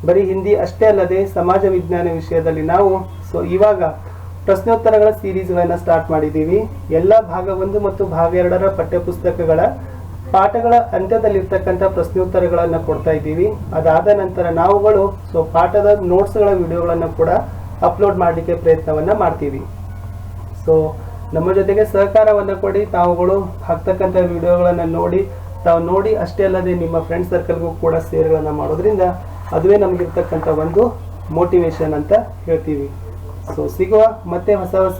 ಬರೀ ಹಿಂದಿ ಅಷ್ಟೇ ಅಲ್ಲದೆ ಸಮಾಜ ವಿಜ್ಞಾನ ವಿಷಯದಲ್ಲಿ ನಾವು ಸೊ ಇವಾಗ ಪ್ರಶ್ನೋತ್ತರಗಳ ಸೀರೀಸ್ಗಳನ್ನು ಸ್ಟಾರ್ಟ್ ಮಾಡಿದ್ದೀವಿ. ಎಲ್ಲ ಭಾಗ ಒಂದು ಮತ್ತು ಭಾಗ ಎರಡರ ಪಠ್ಯಪುಸ್ತಕಗಳ ಪಾಠಗಳ ಅಂತ್ಯದಲ್ಲಿರ್ತಕ್ಕಂಥ ಪ್ರಶ್ನೋತ್ತರಗಳನ್ನು ಕೊಡ್ತಾ ಇದ್ದೀವಿ. ಅದಾದ ನಂತರ ನಾವುಗಳು ಸೊ ಪಾಠದ ನೋಟ್ಸ್ಗಳ ವಿಡಿಯೋಗಳನ್ನು ಕೂಡ ಅಪ್ಲೋಡ್ ಮಾಡಲಿಕ್ಕೆ ಪ್ರಯತ್ನವನ್ನ ಮಾಡ್ತೀವಿ. ಸೊ ನಮ್ಮ ಜೊತೆಗೆ ಸಹಕಾರವನ್ನು ಕೊಡಿ. ತಾವುಗಳು ಹಾಕ್ತಕ್ಕಂಥ ವಿಡಿಯೋಗಳನ್ನು ನೋಡಿ, ತಾವು ನೋಡಿ ಅಷ್ಟೇ ಅಲ್ಲದೆ ನಿಮ್ಮ ಫ್ರೆಂಡ್ ಸರ್ಕಲ್ಗೂ ಕೂಡ ಸೇರ್ಗಳನ್ನು ಮಾಡೋದ್ರಿಂದ ಅದುವೇ ನಮಗಿರ್ತಕ್ಕಂಥ ಒಂದು ಮೋಟಿವೇಶನ್ ಅಂತ ಹೇಳ್ತೀವಿ. ಸೊ ಸಿಗುವ ಮತ್ತೆ ಹೊಸ ಹೊಸ